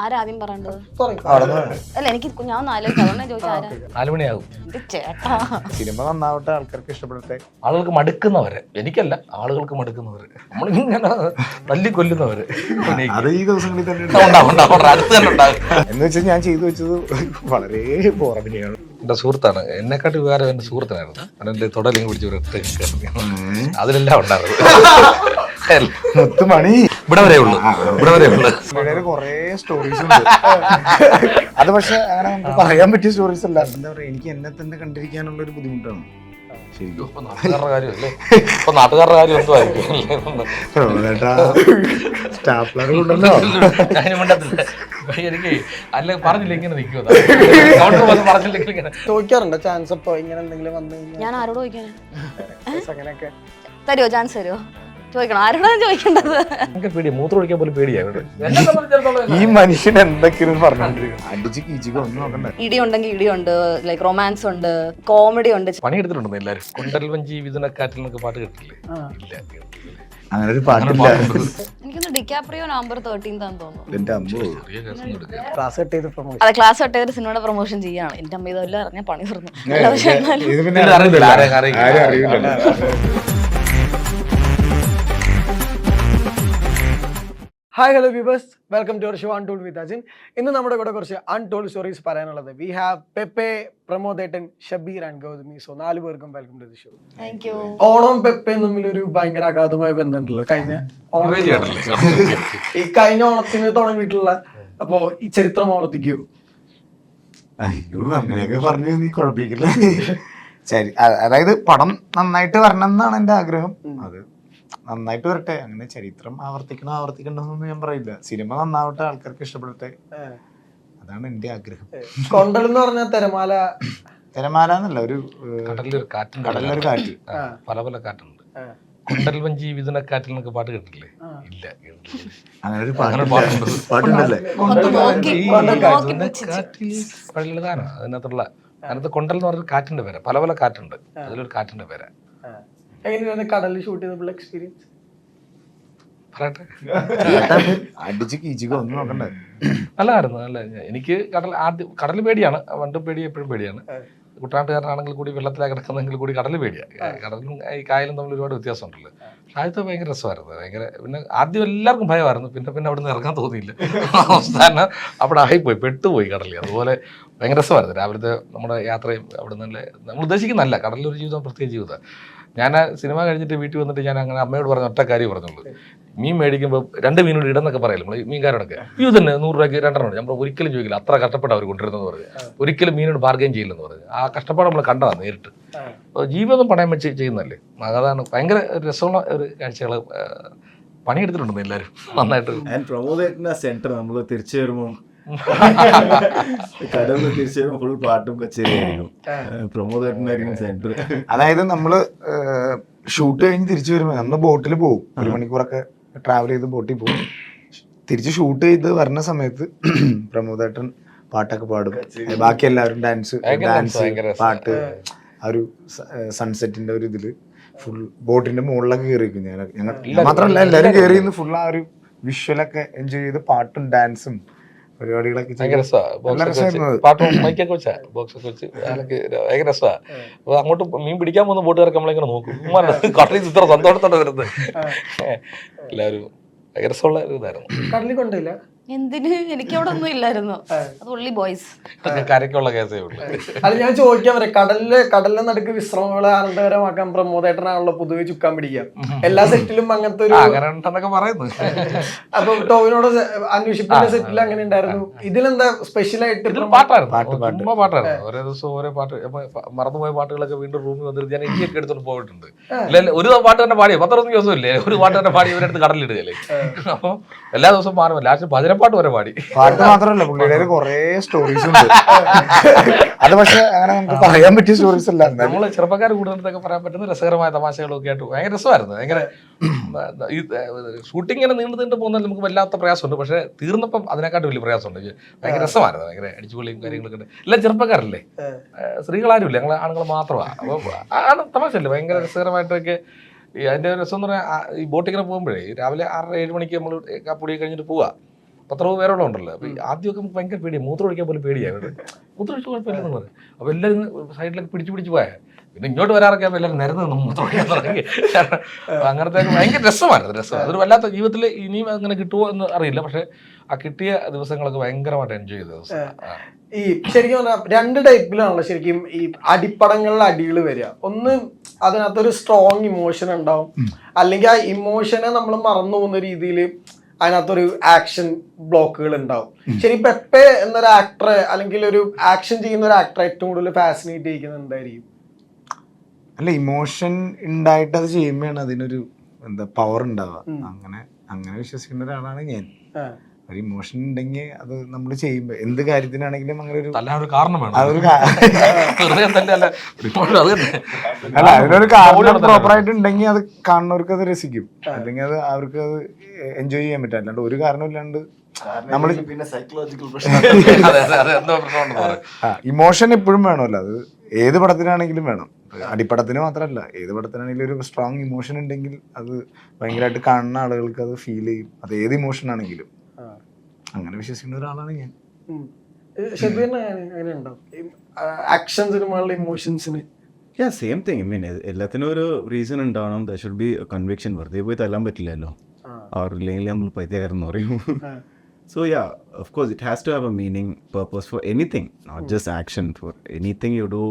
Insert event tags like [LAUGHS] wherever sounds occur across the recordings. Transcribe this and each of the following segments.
ആരാദ്യം പറയണ്ടത്? അല്ല എനിക്ക് ഞാൻ ഒന്ന് ആലോചിക്കാം അതുകൊണ്ട് ആരാ? നാല് മണിയാകും. ചേട്ടാ. സിനിമ നന്നാവട്ടെ ആൾക്കാർക്ക് ഇഷ്ടപ്പെടട്ടെ. ആളുകൾക്ക് മടുക്കുന്നവര്. എനിക്കല്ല ആളുകൾക്ക് മടുക്കുന്നവര്. നമ്മളിങ്ങനെ തല്ലി കൊല്ലുന്നവര്. അത് ഈ ദിവസങ്ങളിൽ തന്നെ ഉണ്ടാവും ഉണ്ടാവും അടുത്ത് തന്നെ ഉണ്ടാകും എന്ന് വെച്ചാൽ ഞാൻ ചെയ്തു വെച്ചത് വളരെ ബോറടിനെയാണ് എന്റെ സുഹൃത്താണ്. എന്നെക്കാട്ടി വികാരം എന്റെ സുഹൃത്തിനായിരുന്നു. കാരണം എന്റെ തുടലിങ് പിടിച്ച് കയറി. അതിലെല്ലാം ഉണ്ടായിരുന്നു. മുത്ത് മണി ഇവിടെ വരെ ഉള്ളു. ഇവിടെ വരെ ഉള്ളു. കൊറേ സ്റ്റോറീസ് ഉണ്ട്. അത് പക്ഷെ അങ്ങനെ പറയാൻ പറ്റിയ സ്റ്റോറീസ് അല്ല. എന്താ പറയാ എനിക്ക് എന്നെ തന്നെ കണ്ടിരിക്കാനുള്ള ഒരു ബുദ്ധിമുട്ടാണ്. ശരിക്കും. ഇപ്പൊ നാട്ടുകാരുടെ കാര്യം സ്റ്റാപ്ലർ ഉണ്ടല്ലോ ഞാൻ മിണ്ടത്തില്ല. ഇപ്പൊ എനിക്ക് അല്ല പറഞ്ഞില്ല ഇങ്ങനെ നിൽക്കുമോ കൗണ്ടർ വന്ന് പറഞ്ഞില്ലെങ്കിൽ ഇങ്ങനെ. ചോദിക്കാറുണ്ടോ ചാൻസ് അപ്പൊ ഇങ്ങനെ എന്തെങ്കിലും വന്നു കഴിഞ്ഞാൽ? ഞാൻ ആരോട് ചോദിക്കാനാ? അങ്ങനെയൊക്കെ. തരുമോ ചാൻസ് തരുമോ ചോദിക്കണം. ആരോടാണ് ചോദിക്കേണ്ടത്? എനിക്ക് പേടിയാ. മൂത്രം ഒഴിക്കാൻ പോലും പേടിയാണ് എന്നെ സംബന്ധിച്ചിടത്തോളം ഈ മനുഷ്യൻ എന്തൊക്കെയാണ് പറഞ്ഞോണ്ടിരിക്കുന്നത് അടിച്ച് കീച്ചിക്ക് ഒന്നും നോക്കണ്ട. ഇടി ഉണ്ടെങ്കിൽ ഇടിയുണ്ട് ലൈക്ക് റൊമാൻസ് ഉണ്ട് കോമഡി ഉണ്ട്. പണിയെടുത്തിട്ടുണ്ട് എല്ലാവരും കൊണ്ടൽ വഞ്ചി വിതുനക്കാറ്റിൽ നിന്നൊക്കെ പാട്ട് കേട്ടില്ലേ ഇല്ല അങ്ങനെ ഒരു പാട്ടില്ല [LAUGHS] എനിക്കൊന്ന് ഡിക്കാപ്രിയോ നവംബർ തേർട്ടീൻതാന്ന് തോന്നുന്നു. എന്റെ അമ്മോ. ചെറിയ കേസൊന്നും എടുക്കുക ക്ലാസ് കട്ട് ചെയ്ത് പ്രൊമോഷൻ അതെ ക്ലാസ് തൊട്ടേ ഒരു സിനിമയുടെ പ്രൊമോഷൻ ചെയ്യാണ്. എന്റെ അമ്മ ഇതെല്ലാം അറിഞ്ഞ പണി തീർന്നു. അല്ല, പക്ഷെ എന്നാലും ഇത് പിന്നെ ഇത് അറിയില്ല, അറിയില്ല. ആരെയും ആരും അറിയില്ല. അറിയില്ല hi hello viewers welcome to show untold with Ajin ഇന്ന് നമ്മുടെ കൂടെ കുറച്ച് അൺടോൾ സ്റ്റോറീസ് പറയാനുള്ളത്. വി ഹാവ് പെപ്പെ പ്രമോദേട്ടൻ ഷബീർ ആൻഡ് ഗൗതമി സോ നാല് പേർക്കും welcome to the show thank you Onam Pepe തമ്മിൽ ഒരു ഭയങ്കര അഗാധമായ ബന്ധമുണ്ടല്ലോ. കഴിഞ്ഞ ഓണം ഈ കഴിഞ്ഞ ഓണത്തിന് തുടങ്ങിയിട്ടുള്ള അപ്പോ ഈ ചരിത്രം ഓർത്തിക്കൂ. അങ്ങനെയൊക്കെ പറഞ്ഞു നീ കുഴപ്പിക്കില്ല. ശരി അതായത് പടം നന്നായിട്ട് വരണം എന്നാണ് എന്റെ ആഗ്രഹം അത് നന്നായിട്ട് വരട്ടെ. അങ്ങനെ ചരിത്രം ആവർത്തിക്കണോ ആവർത്തിക്കണ്ടെന്നൊന്നും ഞാൻ പറയില്ല. സിനിമ നന്നാവട്ടെ ആൾക്കാർക്ക് ഇഷ്ടപ്പെടട്ടെ. അതാണ് എന്റെ ആഗ്രഹം. കൊണ്ടൽ എന്ന് പറഞ്ഞ തിരമാല. തിരമാല എന്നല്ല ഒരു കടലിലൊരു കാറ്റുണ്ട്. കടലിലൊരു കാറ്റ്. പല പല കാറ്റുണ്ട്. കൊണ്ടൽ വഞ്ചി വിതുനക്കാറ്റിൽ പാട്ട് കേട്ടില്ലേ ഇല്ല അങ്ങനെ ഒരു. പാട്ടുണ്ടല്ലേ? അതിനകത്തുള്ള അതിനകത്ത് കൊണ്ടൽ എന്ന് പറഞ്ഞ കാറ്റിന്റെ പേര. പല പല കാറ്റുണ്ട്. അതിലൊരു കാറ്റിന്റെ പേര. എങ്ങനെയാണ് കടലിൽ ഷൂട്ട് ചെയ്തപ്പോൾ എക്സ്പീരിയൻസ് പറയട്ടെ. [LAUGHS] അടിച്ച് കീച്ചിക്ക് ഒന്നും നോക്കണ്ടേ. നല്ലതായിരുന്നു നല്ല എനിക്ക് കടൽ ആദ്യം കടൽ പേടിയാണ്. വണ്ടും പേടി എപ്പോഴും പേടിയാണ്. കുട്ടനാട്ടുകാരനാണെങ്കിൽ കൂടി വെള്ളത്തിലാണ് കിടക്കുന്നെങ്കിൽ കൂടി കടൽ പേടിയാണ് കടലും ഈ കായലും തമ്മിൽ ഒരുപാട് വ്യത്യാസമുണ്ടല്ലോ. പക്ഷെ ആദ്യത്തെ ഭയങ്കര രസമായിരുന്നു. ഭയങ്കര പിന്നെ ആദ്യം എല്ലാവർക്കും ഭയമായിരുന്നു. പിന്നെ പിന്നെ അവിടെ നിന്ന് ഇറങ്ങാൻ തോന്നിയില്ല. [LAUGHS] അവസാനം അവിടെ ആയിപ്പോയി പെട്ടുപോയി കടലിൽ. അതുപോലെ ഭയങ്കര രസമായിരുന്നു. രാവിലത്തെ നമ്മുടെ യാത്രയും അവിടെ നിന്നല്ലേ നമ്മൾ ഉദ്ദേശിക്കുന്നല്ല കടലിലൊരു ജീവിതം പ്രത്യേക ജീവിതം. ഞാൻ ആ സിനിമ കഴിഞ്ഞിട്ട് വീട്ടിൽ വന്നിട്ട് ഞാൻ അങ്ങനെ അമ്മയോട് പറഞ്ഞ ഒറ്റ കാര്യം പറഞ്ഞുള്ളൂ. മീൻ മേടിക്കുമ്പോൾ രണ്ട് മീനോട് ഇടന്നൊക്കെ പറയില്ല നമ്മൾ മീൻകാരോടൊക്കെ ഇത് തന്നെ നൂറ് രൂപയ്ക്ക് രണ്ടെണ്ണം നമ്മൾ ഒരിക്കലും ചോദിക്കില്ല. അത്ര കഷ്ടപ്പെട്ട് അവർ കൊണ്ടുവരുന്നത് പറഞ്ഞു. ഒരിക്കലും മീനോട് ബാർഗൈൻ ചെയ്യില്ലെന്ന് പറഞ്ഞു. ആ കഷ്ടപ്പാട് നമ്മൾ കണ്ടതാണ് നേരിട്ട്. അപ്പോൾ ജീവിതം പണയം വെച്ച് ചെയ്യുന്നല്ലേ അതാണ് ഭയങ്കര രസമുള്ള ഒരു കാഴ്ചകൾ പണിയെടുത്തിട്ടുണ്ടെന്ന് എല്ലാവരും. നന്നായിട്ട്. പ്രമോദ് സെന്റർ നമ്മൾ തിരിച്ചു വരുമ്പോൾ തിരിച്ചു വരുമ്പോൾ ഫുൾ പാട്ടും കച്ചേരിയായിരിക്കും പ്രമോദേറ്റിനായിരിക്കും സെന്റർ അതായത് നമ്മൾ ഷൂട്ട് കഴിഞ്ഞ് തിരിച്ചു വരുമ്പോ നമ്മൾ ബോട്ടിൽ പോകും ഒരു മണിക്കൂറൊക്കെ ട്രാവൽ ചെയ്ത് ബോട്ടിൽ പോകും തിരിച്ച് ഷൂട്ട് ചെയ്ത് വരുന്ന സമയത്ത് [CLEARS THROAT] പ്രമോദേട്ടൻ പാട്ടൊക്കെ പാടും. ബാക്കി എല്ലാവരും ഡാൻസ് ഡാൻസ് പാട്ട് ആ. ഒരു സൺസെറ്റിന്റെ ഒരു ഇതിൽ ഫുൾ ബോട്ടിന്റെ മുകളിലൊക്കെ കയറിയിരിക്കും ഞാൻ ഞങ്ങൾ മാത്രമല്ല എല്ലാവരും കയറി ഫുൾ ആ ഒരു വിഷ്വലൊക്കെ എൻജോയ് ചെയ്ത് പാട്ടും ഡാൻസും പരിപാടികളൊക്കെ രസമാണ് നല്ല ബോക്സൊക്കെ വെച്ച് രസമായിരുന്നു മൈക്കൊക്കെ വെച്ചാ ബോക്സൊക്കെ വെച്ച് ഭയങ്കര രസമാണ് അപ്പോൾ അങ്ങോട്ട് മീൻ പിടിക്കാൻ പോകുന്ന ബോട്ടുകാർക്ക് നമ്മളിങ്ങനെ നോക്കും. [LAUGHS] കടലിൽ ഇത്ര സന്തോഷത്തോടെ വരുന്നത്. [LAUGHS] എല്ലാവരും ഭയങ്കര രസമുള്ള ഇതായിരുന്നു. കടലിൽ കൊണ്ടില്ല എന്തിന്? എനിക്ക് അവിടെ ഒന്നും ഇല്ലായിരുന്നു അത് ഉള്ളി ബോയ്സ് കരക്കുള്ള കരയ്ക്കുള്ള കേസേ ഉള്ളൂ. അത് ഞാൻ ചോദിക്കാൻ പറയാം കടലിൽ കടലിലെ നടുക്ക് വിശ്രമങ്ങളെ ആനന്ദകരമാക്കാൻ പ്രമോദേട്ടനാണല്ലോ പൊതുവെ ചുക്കാൻ പിടിക്കുക. എല്ലാ സെറ്റിലും അങ്ങനത്തെ ഒരു ആ, അങ്ങനെ ഉണ്ടെന്നൊക്കെ പറയുന്നു. അപ്പൊ ടോവിനോട് അന്വേഷിപ്പിന്റെ സെറ്റിൽ അങ്ങനെ ഉണ്ടായിരുന്നു ഇതിലെന്താ സ്പെഷ്യൽ ആയിട്ട് പാട്ടായിരുന്നു. പാട്ട്, പാട്ട്. പാട്ടായിരുന്നു. ഓരോ ദിവസം ഓരോ പാട്ട്. മറന്നുപോയ പാട്ടുകളൊക്കെ വീണ്ടും റൂമിൽ വന്നിട്ട് ഞാൻ ഇനിയൊക്കെ എടുത്തോണ്ട് പോയിട്ടുണ്ട്. ഒരു പാട്ട് തന്നെ പാടിയ പത്തറുപത് ദിവസം ഇല്ലേ ഒരു പാട്ട് തന്നെ പാടി ഇവരെടുത്ത് കടലിടുകയല്ലേ അപ്പൊ എല്ലാ ദിവസവും മാറും ലാസ്റ്റ് ഭജനപ്പാട്ട് വരെ പാടി. പാട്ട് മാത്രമല്ല പുള്ളിയുടെ കൊറേ സ്റ്റോറീസ് ഉണ്ട്. അത് പക്ഷെ അങ്ങനെ നമുക്ക് പറയാൻ പറ്റിയ സ്റ്റോറീസ് അല്ല. നമ്മൾ നമ്മൾ ചെറുപ്പക്കാർ കൂടുതലൊക്കെ പറയാൻ പറ്റുന്ന രസകരമായ തമാശകളൊക്കെ ആയിട്ട് ഭയങ്കര രസമായിരുന്നു. ഭയങ്കര ഈ ഷൂട്ടിംഗ് ഇങ്ങനെ നീണ്ടു നീണ്ടു പോകുന്നതിൽ നമുക്ക് വല്ലാത്ത പ്രയാസമുണ്ട്. പക്ഷെ തീർന്നപ്പം അതിനെക്കാട്ടും വലിയ പ്രയാസമുണ്ട്. ഭയങ്കര രസമായിരുന്നു. ഭയങ്കര അടിച്ചുപൊളിയും കാര്യങ്ങളൊക്കെ ഉണ്ട്. എല്ലാം ചെറുപ്പക്കാരല്ലേ? സ്ത്രീകളാരും ഇല്ല? ഞങ്ങൾ ആണുങ്ങൾ മാത്രമാണ് അപ്പോൾ ആണ് തമാശയല്ലേ? ഭയങ്കര രസകരമായിട്ടൊക്കെ ഈ അതിന്റെ രസം എന്ന് പറഞ്ഞാൽ ഈ ബോട്ടിങ്ങനെ പോകുമ്പോഴേ രാവിലെ ആറര ഏഴ് മണിക്ക് നമ്മൾ കാപ്പുടി കഴിഞ്ഞിട്ട് പോവാ. പത്ര പേരോളം ഉണ്ടല്ലോ. അപ്പൊ ഈ ആദ്യമൊക്കെ നമുക്ക് ഭയങ്കര പേടിയാണ് മൂത്രം ഒഴിക്കാൻ പോലും പേടിയാണ് മൂത്രം ഒഴിച്ച് കുഴപ്പമില്ലെന്ന് പറയും. അപ്പൊ എല്ലാവരും സൈഡിലൊക്കെ പിടിച്ച് പിടിച്ച് പോയാൽ പിന്നെ ഇങ്ങോട്ട് വരാറൊക്കെ ആകുമ്പോൾ എല്ലാവരും നിരന്ന് നിന്ന് മൂത്രം ഒഴിക്കാൻ തുടങ്ങി. [LAUGHS] അങ്ങനത്തെ ഭയങ്കര രസമായിരുന്നു രസം അതൊരു വല്ലാത്ത ജീവിതത്തിൽ ഇനിയും അങ്ങനെ കിട്ടുമോ എന്ന് അറിയില്ല. പക്ഷെ ആ കിട്ടിയ ദിവസങ്ങളൊക്കെ ഭയങ്കരമായിട്ട് എൻജോയ് ചെയ്ത ദിവസം. ഈ ശരിക്കും പറഞ്ഞാൽ രണ്ട് ടൈപ്പിലാണല്ലോ ശരിക്കും ഈ അടിപ്പടങ്ങളിൽ അടികൾ വരിക. ഒന്ന് അതിനകത്തൊരു സ്ട്രോങ് ഇമോഷൻ ഉണ്ടാവും. അല്ലെങ്കിൽ ആ ഇമോഷനെ നമ്മൾ മറന്നു പോകുന്ന രീതിയിൽ അതിനകത്തൊരു ആക്ഷൻ ബ്ലോക്കുകൾ ഉണ്ടാവും. ശരി പെപ്പെ എന്നൊരു ആക്ടർ അല്ലെങ്കിൽ ഒരു ആക്ഷൻ ചെയ്യുന്ന ഒരു ആക്ടറെ ഏറ്റവും കൂടുതൽ ഫാസിനേറ്റ് ചെയ്യിക്കുന്നത് എന്തായിരിക്കും? അല്ല ഇമോഷൻ ഉണ്ടായിട്ട് അത് ചെയ്യുമ്പോഴാണ് അതിനൊരു എന്താ പവർ ഉണ്ടാവുക. അങ്ങനെ അങ്ങനെ വിശ്വസിക്കുന്ന ഒരാളാണ് ഞാൻ. ആ. ഒരു ഇമോഷൻ ഉണ്ടെങ്കിൽ അത് നമ്മൾ ചെയ്യുമ്പോൾ എന്ത് കാര്യത്തിനാണെങ്കിലും അങ്ങനെ ഒരു ഒരു കാരണം വേണം. അതൊരു [LAUGHS] അല്ല റിപ്പോർട്ട് അത് അല്ല അതിനൊരു കാരണം പ്രോപ്പർ ആയിട്ട് ഉണ്ടെങ്കിൽ അത് കാണുന്നവർക്ക് അത് രസിക്കും. അല്ലെങ്കിൽ അത് അവർക്ക് അത് എൻജോയ് ചെയ്യാൻ പറ്റും. അല്ലാണ്ട് ഒരു കാരണമില്ലാണ്ട് നമ്മൾ പിന്നെ സൈക്കോളജിക്കൽ [LAUGHS] പ്രശ്നം. ഇമോഷൻ എപ്പോഴും വേണമല്ലോ. അത് ഏത് പടത്തിനാണെങ്കിലും വേണം. അടിപ്പടത്തിന് മാത്രമല്ല ഏത് പടത്തിനാണെങ്കിലും ഒരു സ്ട്രോങ് ഇമോഷൻ ഉണ്ടെങ്കിൽ അത് ഭയങ്കരമായിട്ട് കാണുന്ന ആളുകൾക്ക് അത് ഫീൽ ചെയ്യും. അത് ഏത് ഇമോഷൻ ആണെങ്കിലും. അങ്ങനെ വിശ്വസിക്കുന്ന ഒരാളാണ് ഞാൻ. ഷബീറിന് അങ്ങനെ ഉണ്ടോ? ആക്ഷൻ സിനിമകളുടെ ഇമോഷൻസിന് യാ സെയിം തിങ് മീൻ എല്ലാത്തിനും ഒരു റീസൺ ഉണ്ടാവണം. ദ ഷുഡ് ബി കൺവിക്ഷൻ വെറുതെ പോയി തല്ലാൻ പറ്റില്ലല്ലോ. അവർ ഇല്ലെങ്കിൽ നമ്മൾ പൈത്യകാരെന്ന് പറയും. So ya of course it has to have a meaning purpose for anything not just action for anything you do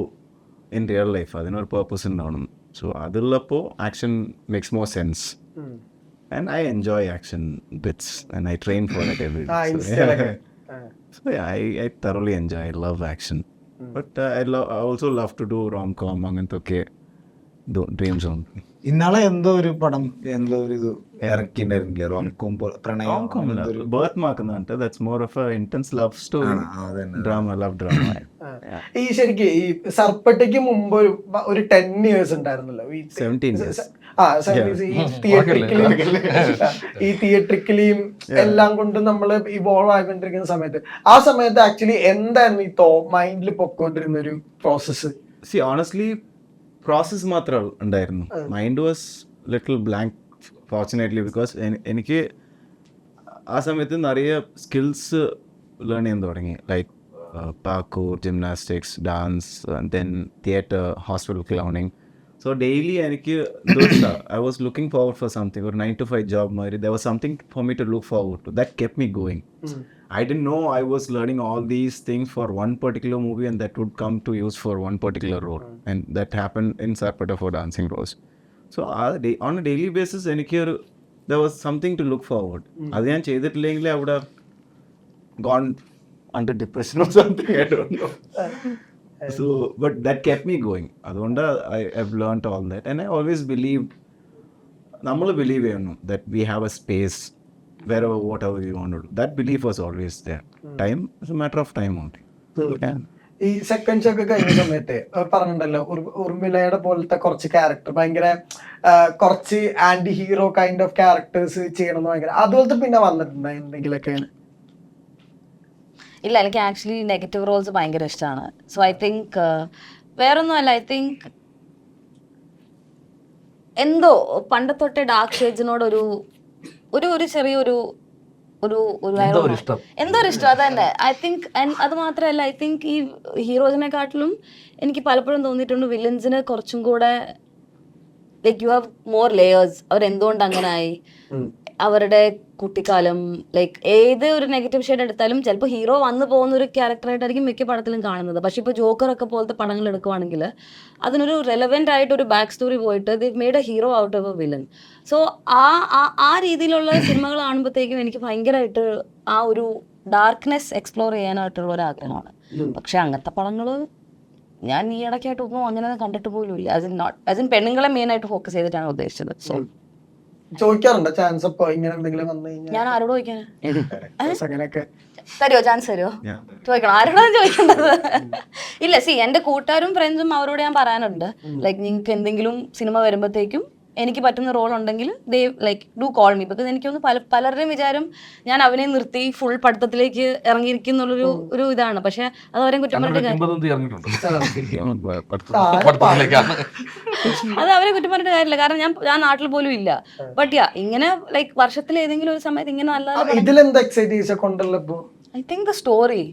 in real life അതിനൊരു പർപ്പസ് ഉണ്ടാവണം. So അതുള്ളപ്പോൾ action makes more sense and I enjoy action bits and I train for it every ആ ഇൻസ്റ്റയിലൊക്കെ So yeah, I, I thoroughly enjoy. I love action, but uh, I love. I also love to do rom com. അങ്ങനത്തെ ഒക്കെ dream zone ഇന്നാളെ എന്തോ ഒരു പടം എന്തോ ഒരു ഇത് ഇറക്കിണ്ടായിരുന്നില്ലേ? റോംകോം പ്രണയം rom com അങ്ങനത്തെ ഒരു- birth മാർക്കുന്നുണ്ട് that's more of a intense love story. Drama love drama ഈ ശരിക്ക് ഈ സർപ്പട്ടയ്ക്ക് മുമ്പ് ഒരു ടെൻ ഇയേഴ്സ് ഉണ്ടായിരുന്നല്ലോ. ഈ 17 years. ആ 70s ഈ തിയേറ്ററിക്കലിയും ഈ തിയേറ്ററിക്കലിയും എല്ലാം കൊണ്ട് നമ്മൾ ഇവോൾവ് ആയിക്കൊണ്ടിരിക്കുന്ന സമയത്ത്. ആ സമയത്ത് ആക്ച്വലി എന്തായിരുന്നു ഈ തോ മൈൻഡിൽ പൊക്കോണ്ടിരുന്ന ഒരു പ്രോസസ്സ് സി ഓണസ്റ്റ്ലി പ്രോസസ് മാത്രമേ ഉണ്ടായിരുന്നു. Mind was little blank fortunately because എനിക്ക് ആ സമയത്ത് നിറയെ സ്കിൽസ് ലേൺ ചെയ്യാൻ തുടങ്ങി. Like parkour gymnastics dance then theatre hospital clowning so daily എനിക്ക് I was looking forward for something ഒരു നയൻ ടു ഫൈവ് ജോബ് മാതിരി there was something for me to look forward to that kept me going I didn't know I was learning all these things for one particular movie and that would come to use for one particular role. And that happened in Sarpata for Dancing Rose. So uh, day, on a daily basis, എനിക്ക് ഒരു there was something to look forward. അത് ഞാൻ ചെയ്തിട്ടില്ലെങ്കിൽ I would have gone under depression or something. I don't know. [LAUGHS] So, but that kept me going. അതുകൊണ്ട് I have learned all that. And I always believe നമ്മൾ believe ചെയ്യണം that we have a space wherever whatever you want that belief was always there time is a matter of time only ഈ second show ഒക്കെ കഴിഞ്ഞ സമയത്ത് പറഞ്ഞിട്ടുണ്ടല്ലോ ഉർ- ഉർമിളയുടെ പോലത്തെ കുറച്ച് character ഭയങ്കര കുറച്ച് anti hero kind of characters ചെയ്യണമെന്ന് ഭയങ്കര അതുപോലത്തെ പിന്നെ വന്നിട്ടുണ്ടോ എന്തെങ്കിലുമൊക്കെ? ഇല്ല എനിക്ക് ആക്ച്വലി നെഗറ്റീവ് റോൾസ് ഭയങ്കര ഇഷ്ടമാണ് സോ ഐ തിങ്ക് വേറൊന്നുമല്ല ഐ തിങ്ക് എന്തോ പണ്ട് തൊട്ടേ ഡാർക്ക് ഷേഡ്സിനോടൊരു ഒരു ഒരു ചെറിയൊരു ഒരു ഒരു എന്തോ ഒരു ഇഷ്ടം. അതന്നെ. ഐ തിങ്ക് അത് മാത്രമല്ല ഐ തിങ്ക് ഈ ഹീറോസിനെക്കാട്ടിലും എനിക്ക് പലപ്പോഴും തോന്നിയിട്ടുണ്ട് വില്ലൻസിന് കുറച്ചും കൂടെ like you have more layers അവർ എന്തുകൊണ്ട് അങ്ങനെ ആയി? അവരുടെ കുട്ടിക്കാലം ലൈക്ക് ഏത് ഒരു നെഗറ്റീവ് ഷെയ്ഡ് എടുത്താലും ചിലപ്പോൾ ഹീറോ വന്നു പോകുന്ന ഒരു ക്യാരക്ടറായിട്ടായിരിക്കും മിക്ക പടത്തിലും കാണുന്നത്. പക്ഷേ ഇപ്പോൾ ജോക്കറൊക്കെ പോലത്തെ പടങ്ങൾ എടുക്കുവാണെങ്കിൽ അതിനൊരു റെലവെന്റ് ആയിട്ട് ഒരു ബാക്ക് സ്റ്റോറി പോയിട്ട് they made a hero out of a villain so ആ ആ- ആ രീതിയിലുള്ള സിനിമകൾ കാണുമ്പോഴത്തേക്കും എനിക്ക് ഭയങ്കരമായിട്ട് ആ ഒരു ഡാർക്ക്നെസ് എക്സ്പ്ലോർ ചെയ്യാനായിട്ടുള്ള ഒരു ആഗ്രഹമാണ്. പക്ഷേ അങ്ങനത്തെ പടങ്ങൾ ഞാൻ ഈ ഇടയ്ക്കായിട്ട് ഇടയ്ക്കായിട്ടൊന്നും അങ്ങനെ കണ്ടിട്ട് പോലും ഇല്ല as in not as in പെണ്ണുങ്ങളെ മെയിനായിട്ട് ഫോക്കസ് ചെയ്തിട്ടാണ് ഉദ്ദേശിച്ചത്. സോ ചോദിക്കാറുണ്ടോ? ചാൻസ് അപ്പൊ ഇങ്ങനെ എന്തെങ്കിലും വന്നു കഴിഞ്ഞാൽ? ഞാൻ ആരോട് ചോദിക്കാനാ? അങ്ങനെയൊക്കെ. തരുമോ ചാൻസ് തരുമോ ചോദിക്കണം. ആരോടാണ് ചോദിക്കേണ്ടത്? ഇല്ല സി എന്റെ കൂട്ടുകാരും ഫ്രണ്ട്സും അവരോട് ഞാൻ പറയാനുണ്ട് ലൈക്ക് നിങ്ങൾക്ക് എന്തെങ്കിലും സിനിമ വരുമ്പോഴത്തേക്കും എനിക്ക് പറ്റുന്ന റോൾ ഉണ്ടെങ്കിൽ they like do call me because എനിക്കൊന്ന് പല പലരുടെയും വിചാരം ഞാൻ അവനെ നിർത്തി ഫുൾ പഠിത്തത്തിലേക്ക് ഇറങ്ങിയിരിക്കുന്നുള്ളൊരു ഒരു ഇതാണ്. പക്ഷെ അത് അവരെ കുറ്റം അത് അവരെ കുറ്റം പറഞ്ഞിട്ട് കാര്യമില്ല. കാരണം ഞാൻ ഞാൻ നാട്ടിൽ പോലും ഇല്ല. ബട്ട് യാ ഇങ്ങനെ ലൈക്ക് വർഷത്തിൽ ഏതെങ്കിലും ഒരു സമയത്ത് ഇങ്ങനെ നല്ല ഇതിലെന്താ ഇപ്പൊ? ഐ തിങ്ക് ദ സ്റ്റോറി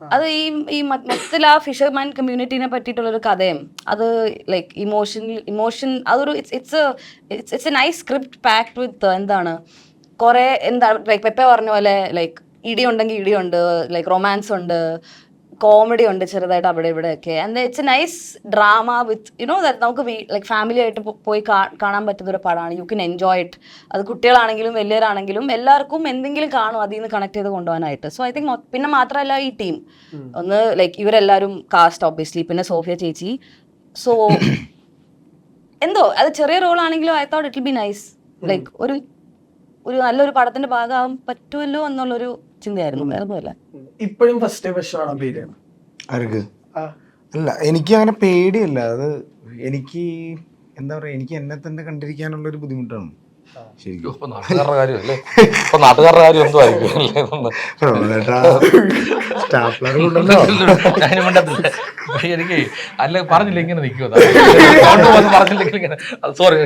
അത് ഈ ഈ മൊത്തത്തിൽ ആ ഫിഷർമാൻ കമ്മ്യൂണിറ്റീനെ പറ്റിയിട്ടുള്ളൊരു കഥയും. അത് ലൈക്ക് ഇമോഷൻ ഇമോഷൻ അതൊരു it's it's it's a nice script packed with എന്താണ് കുറേ എന്താ ലൈക്ക് പെപ്പ പറഞ്ഞ പോലെ ലൈക്ക് ഇടിയുണ്ടെങ്കിൽ ഇടിയുണ്ട് ലൈക്ക് റൊമാൻസ് ഉണ്ട് കോമഡി ഉണ്ട് ചെറുതായിട്ട് അവിടെ ഇവിടെയൊക്കെ. And it's a nice drama with you know that നമുക്ക് ലൈക്ക് ഫാമിലി ആയിട്ട് പോയി കാണാൻ പറ്റുന്ന ഒരു പടമാണ്. യു കെൻ എൻജോയ് ഇറ്റ് അത് കുട്ടികളാണെങ്കിലും വലിയവരാണെങ്കിലും എല്ലാവർക്കും എന്തെങ്കിലും കാണും അതിൽ നിന്ന് കണക്ട് ചെയ്ത് കൊണ്ടുപോകാനായിട്ട്. സോ ഐ തിങ്ക് പിന്നെ മാത്രമല്ല ഈ ടീം ഒന്ന് ലൈക്ക് ഇവരെല്ലാവരും കാസ്റ്റ് ഓബിയസ്ലി പിന്നെ സോഫിയ ചേച്ചി. സോ [COUGHS] എന്തോ അത് ചെറിയ റോൾ ആണെങ്കിലും I thought it be nice like ഒരു ഒരു നല്ലൊരു പടത്തിന്റെ ഭാഗമാകാൻ പറ്റുമല്ലോ എന്നുള്ളൊരു ചിന്തയായിരുന്നു വേറെ ഒന്നുമല്ല ഇപ്പോഴും ഫസ്റ്റ് വിഷമാണ് പേര് ആർക്ക്. അല്ല എനിക്ക് അങ്ങനെ പേടിയല്ല. അത് എനിക്ക് എന്താ പറയാ എനിക്ക് എന്നെ തന്നെ കണ്ടിരിക്കാനുള്ള ഒരു ബുദ്ധിമുട്ടാണ് ശരിക്കും. ഇപ്പൊ നാട്ടുകാരുടെ കാര്യം അല്ലേ? ഇപ്പൊ നാട്ടുകാരുടെ കാര്യം എന്തോ ആയിരിക്കും അല്ലേ ഒന്ന് സ്റ്റാപ്ലർ കൊണ്ടല്ലോ ഞാനും മിണ്ടത്തില്ല. എനിക്ക് അല്ല പറഞ്ഞില്ല ഇങ്ങനെ നിൽക്കുമോ പറഞ്ഞില്ലെങ്കിൽ ഇങ്ങനെ. സോറി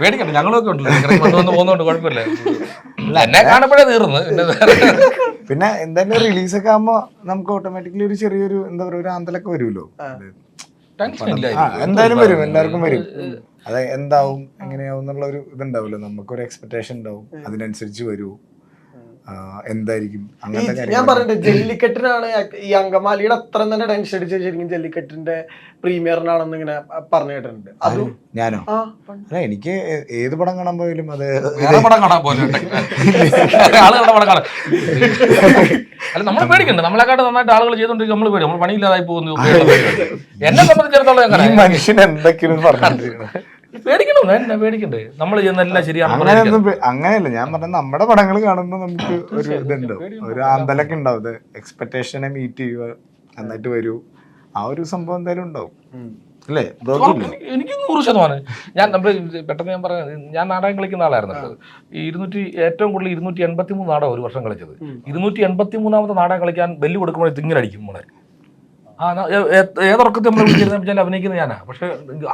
പേടിക്കണ്ട ഞങ്ങളൊക്കെ ഉണ്ടല്ലോ. വന്ന് വന്ന് പോകുന്നോണ്ട് കുഴപ്പമില്ല. എന്നെ കാണുമ്പോഴേ തീർന്നു. പിന്നെ എന്തായാലും റിലീസൊക്കെ ആകുമ്പോ നമുക്ക് ഓട്ടോമാറ്റിക്കലി ഒരു ചെറിയൊരു എന്താ പറയുക ഒരു ആന്തലൊക്കെ വരുമല്ലോ. എന്തായാലും വരും എല്ലാവർക്കും വരും. അത് എന്താവും എങ്ങനെയാവും എന്നുള്ള ഒരു ഇതുണ്ടാവുമല്ലോ. നമുക്കൊരു എക്സ്പെക്ടേഷൻ ഉണ്ടാവും. അതിനനുസരിച്ച് വരൂ. ആ, എന്തായിരിക്കും ഞാൻ പറഞ്ഞിട്ട് ജല്ലിക്കെട്ടിനാണ് ഈ അങ്കമാലിയുടെ അത്ര തന്നെ ടെൻഷൻ അടിച്ച ശരിക്കും ജല്ലിക്കെട്ടിന്റെ പ്രീമിയറിനാണെന്ന് ഇങ്ങനെ പറഞ്ഞു കേട്ടിട്ടുണ്ട്. അതും ഞാനോ? അല്ല എനിക്ക് ഏത് പടം കാണാൻ പോയാലും അത് പടം കാണാൻ പോലെ അല്ല നമ്മൾ പേടിക്കണ്ട. നമ്മളെക്കാട്ട് നന്നായിട്ട് ആളുകൾ ചെയ്തോണ്ടിരിക്കും നമ്മൾ പേടി നമ്മൾ പണിയില്ലാതായി പോകുന്നു. എന്നെ സംബന്ധിച്ചിടത്തോളം മനുഷ്യൻ എന്തൊക്കെയാണ് പറഞ്ഞിരിക്കുന്നത്? പേടിക്കണം എന്നെ പേടിക്കണ്ടേ? നമ്മൾ അങ്ങനെയല്ല ഞാൻ പറഞ്ഞ നമ്മുടെ പടങ്ങൾ കാണുമ്പോൾ നമുക്ക് ഒരു ഇതുണ്ടാവും ഒരു ആന്തലൊക്കെ ഉണ്ടാവും. എക്സ്പെക്ടേഷനെ മീറ്റ് ചെയ്യുക എന്നിട്ട് വരൂ. ആ ഒരു സംഭവം എന്തായാലും ഉണ്ടാവും. അല്ലേ? എനിക്ക് നൂറ് ശതമാനം. ഞാൻ നമ്മൾ പെട്ടെന്ന് ഞാൻ പറഞ്ഞ ഞാൻ നാടകം കളിക്കുന്ന ആളായിരുന്നു. ഈ ഇരുന്നൂറ്റി ഏറ്റവും കൂടുതൽ ഇരുന്നൂറ്റി എൺപത്തി മൂന്ന് നാടകം ഒരു വർഷം കളിച്ചത്. ഇരുന്നൂറ്റി എൺപത്തി മൂന്നാമത്തെ നാടകം കളിക്കാൻ ബെല്ല് കൊടുക്കുമ്പോൾ തിങ്ങനെ അടിക്കും മോളെ. ഏതൊറക്കത്തിൽ നമ്മൾ വിളിച്ചിരുന്ന വെച്ചാൽ അഭിനയിക്കുന്നത് ഞാനാ. പക്ഷെ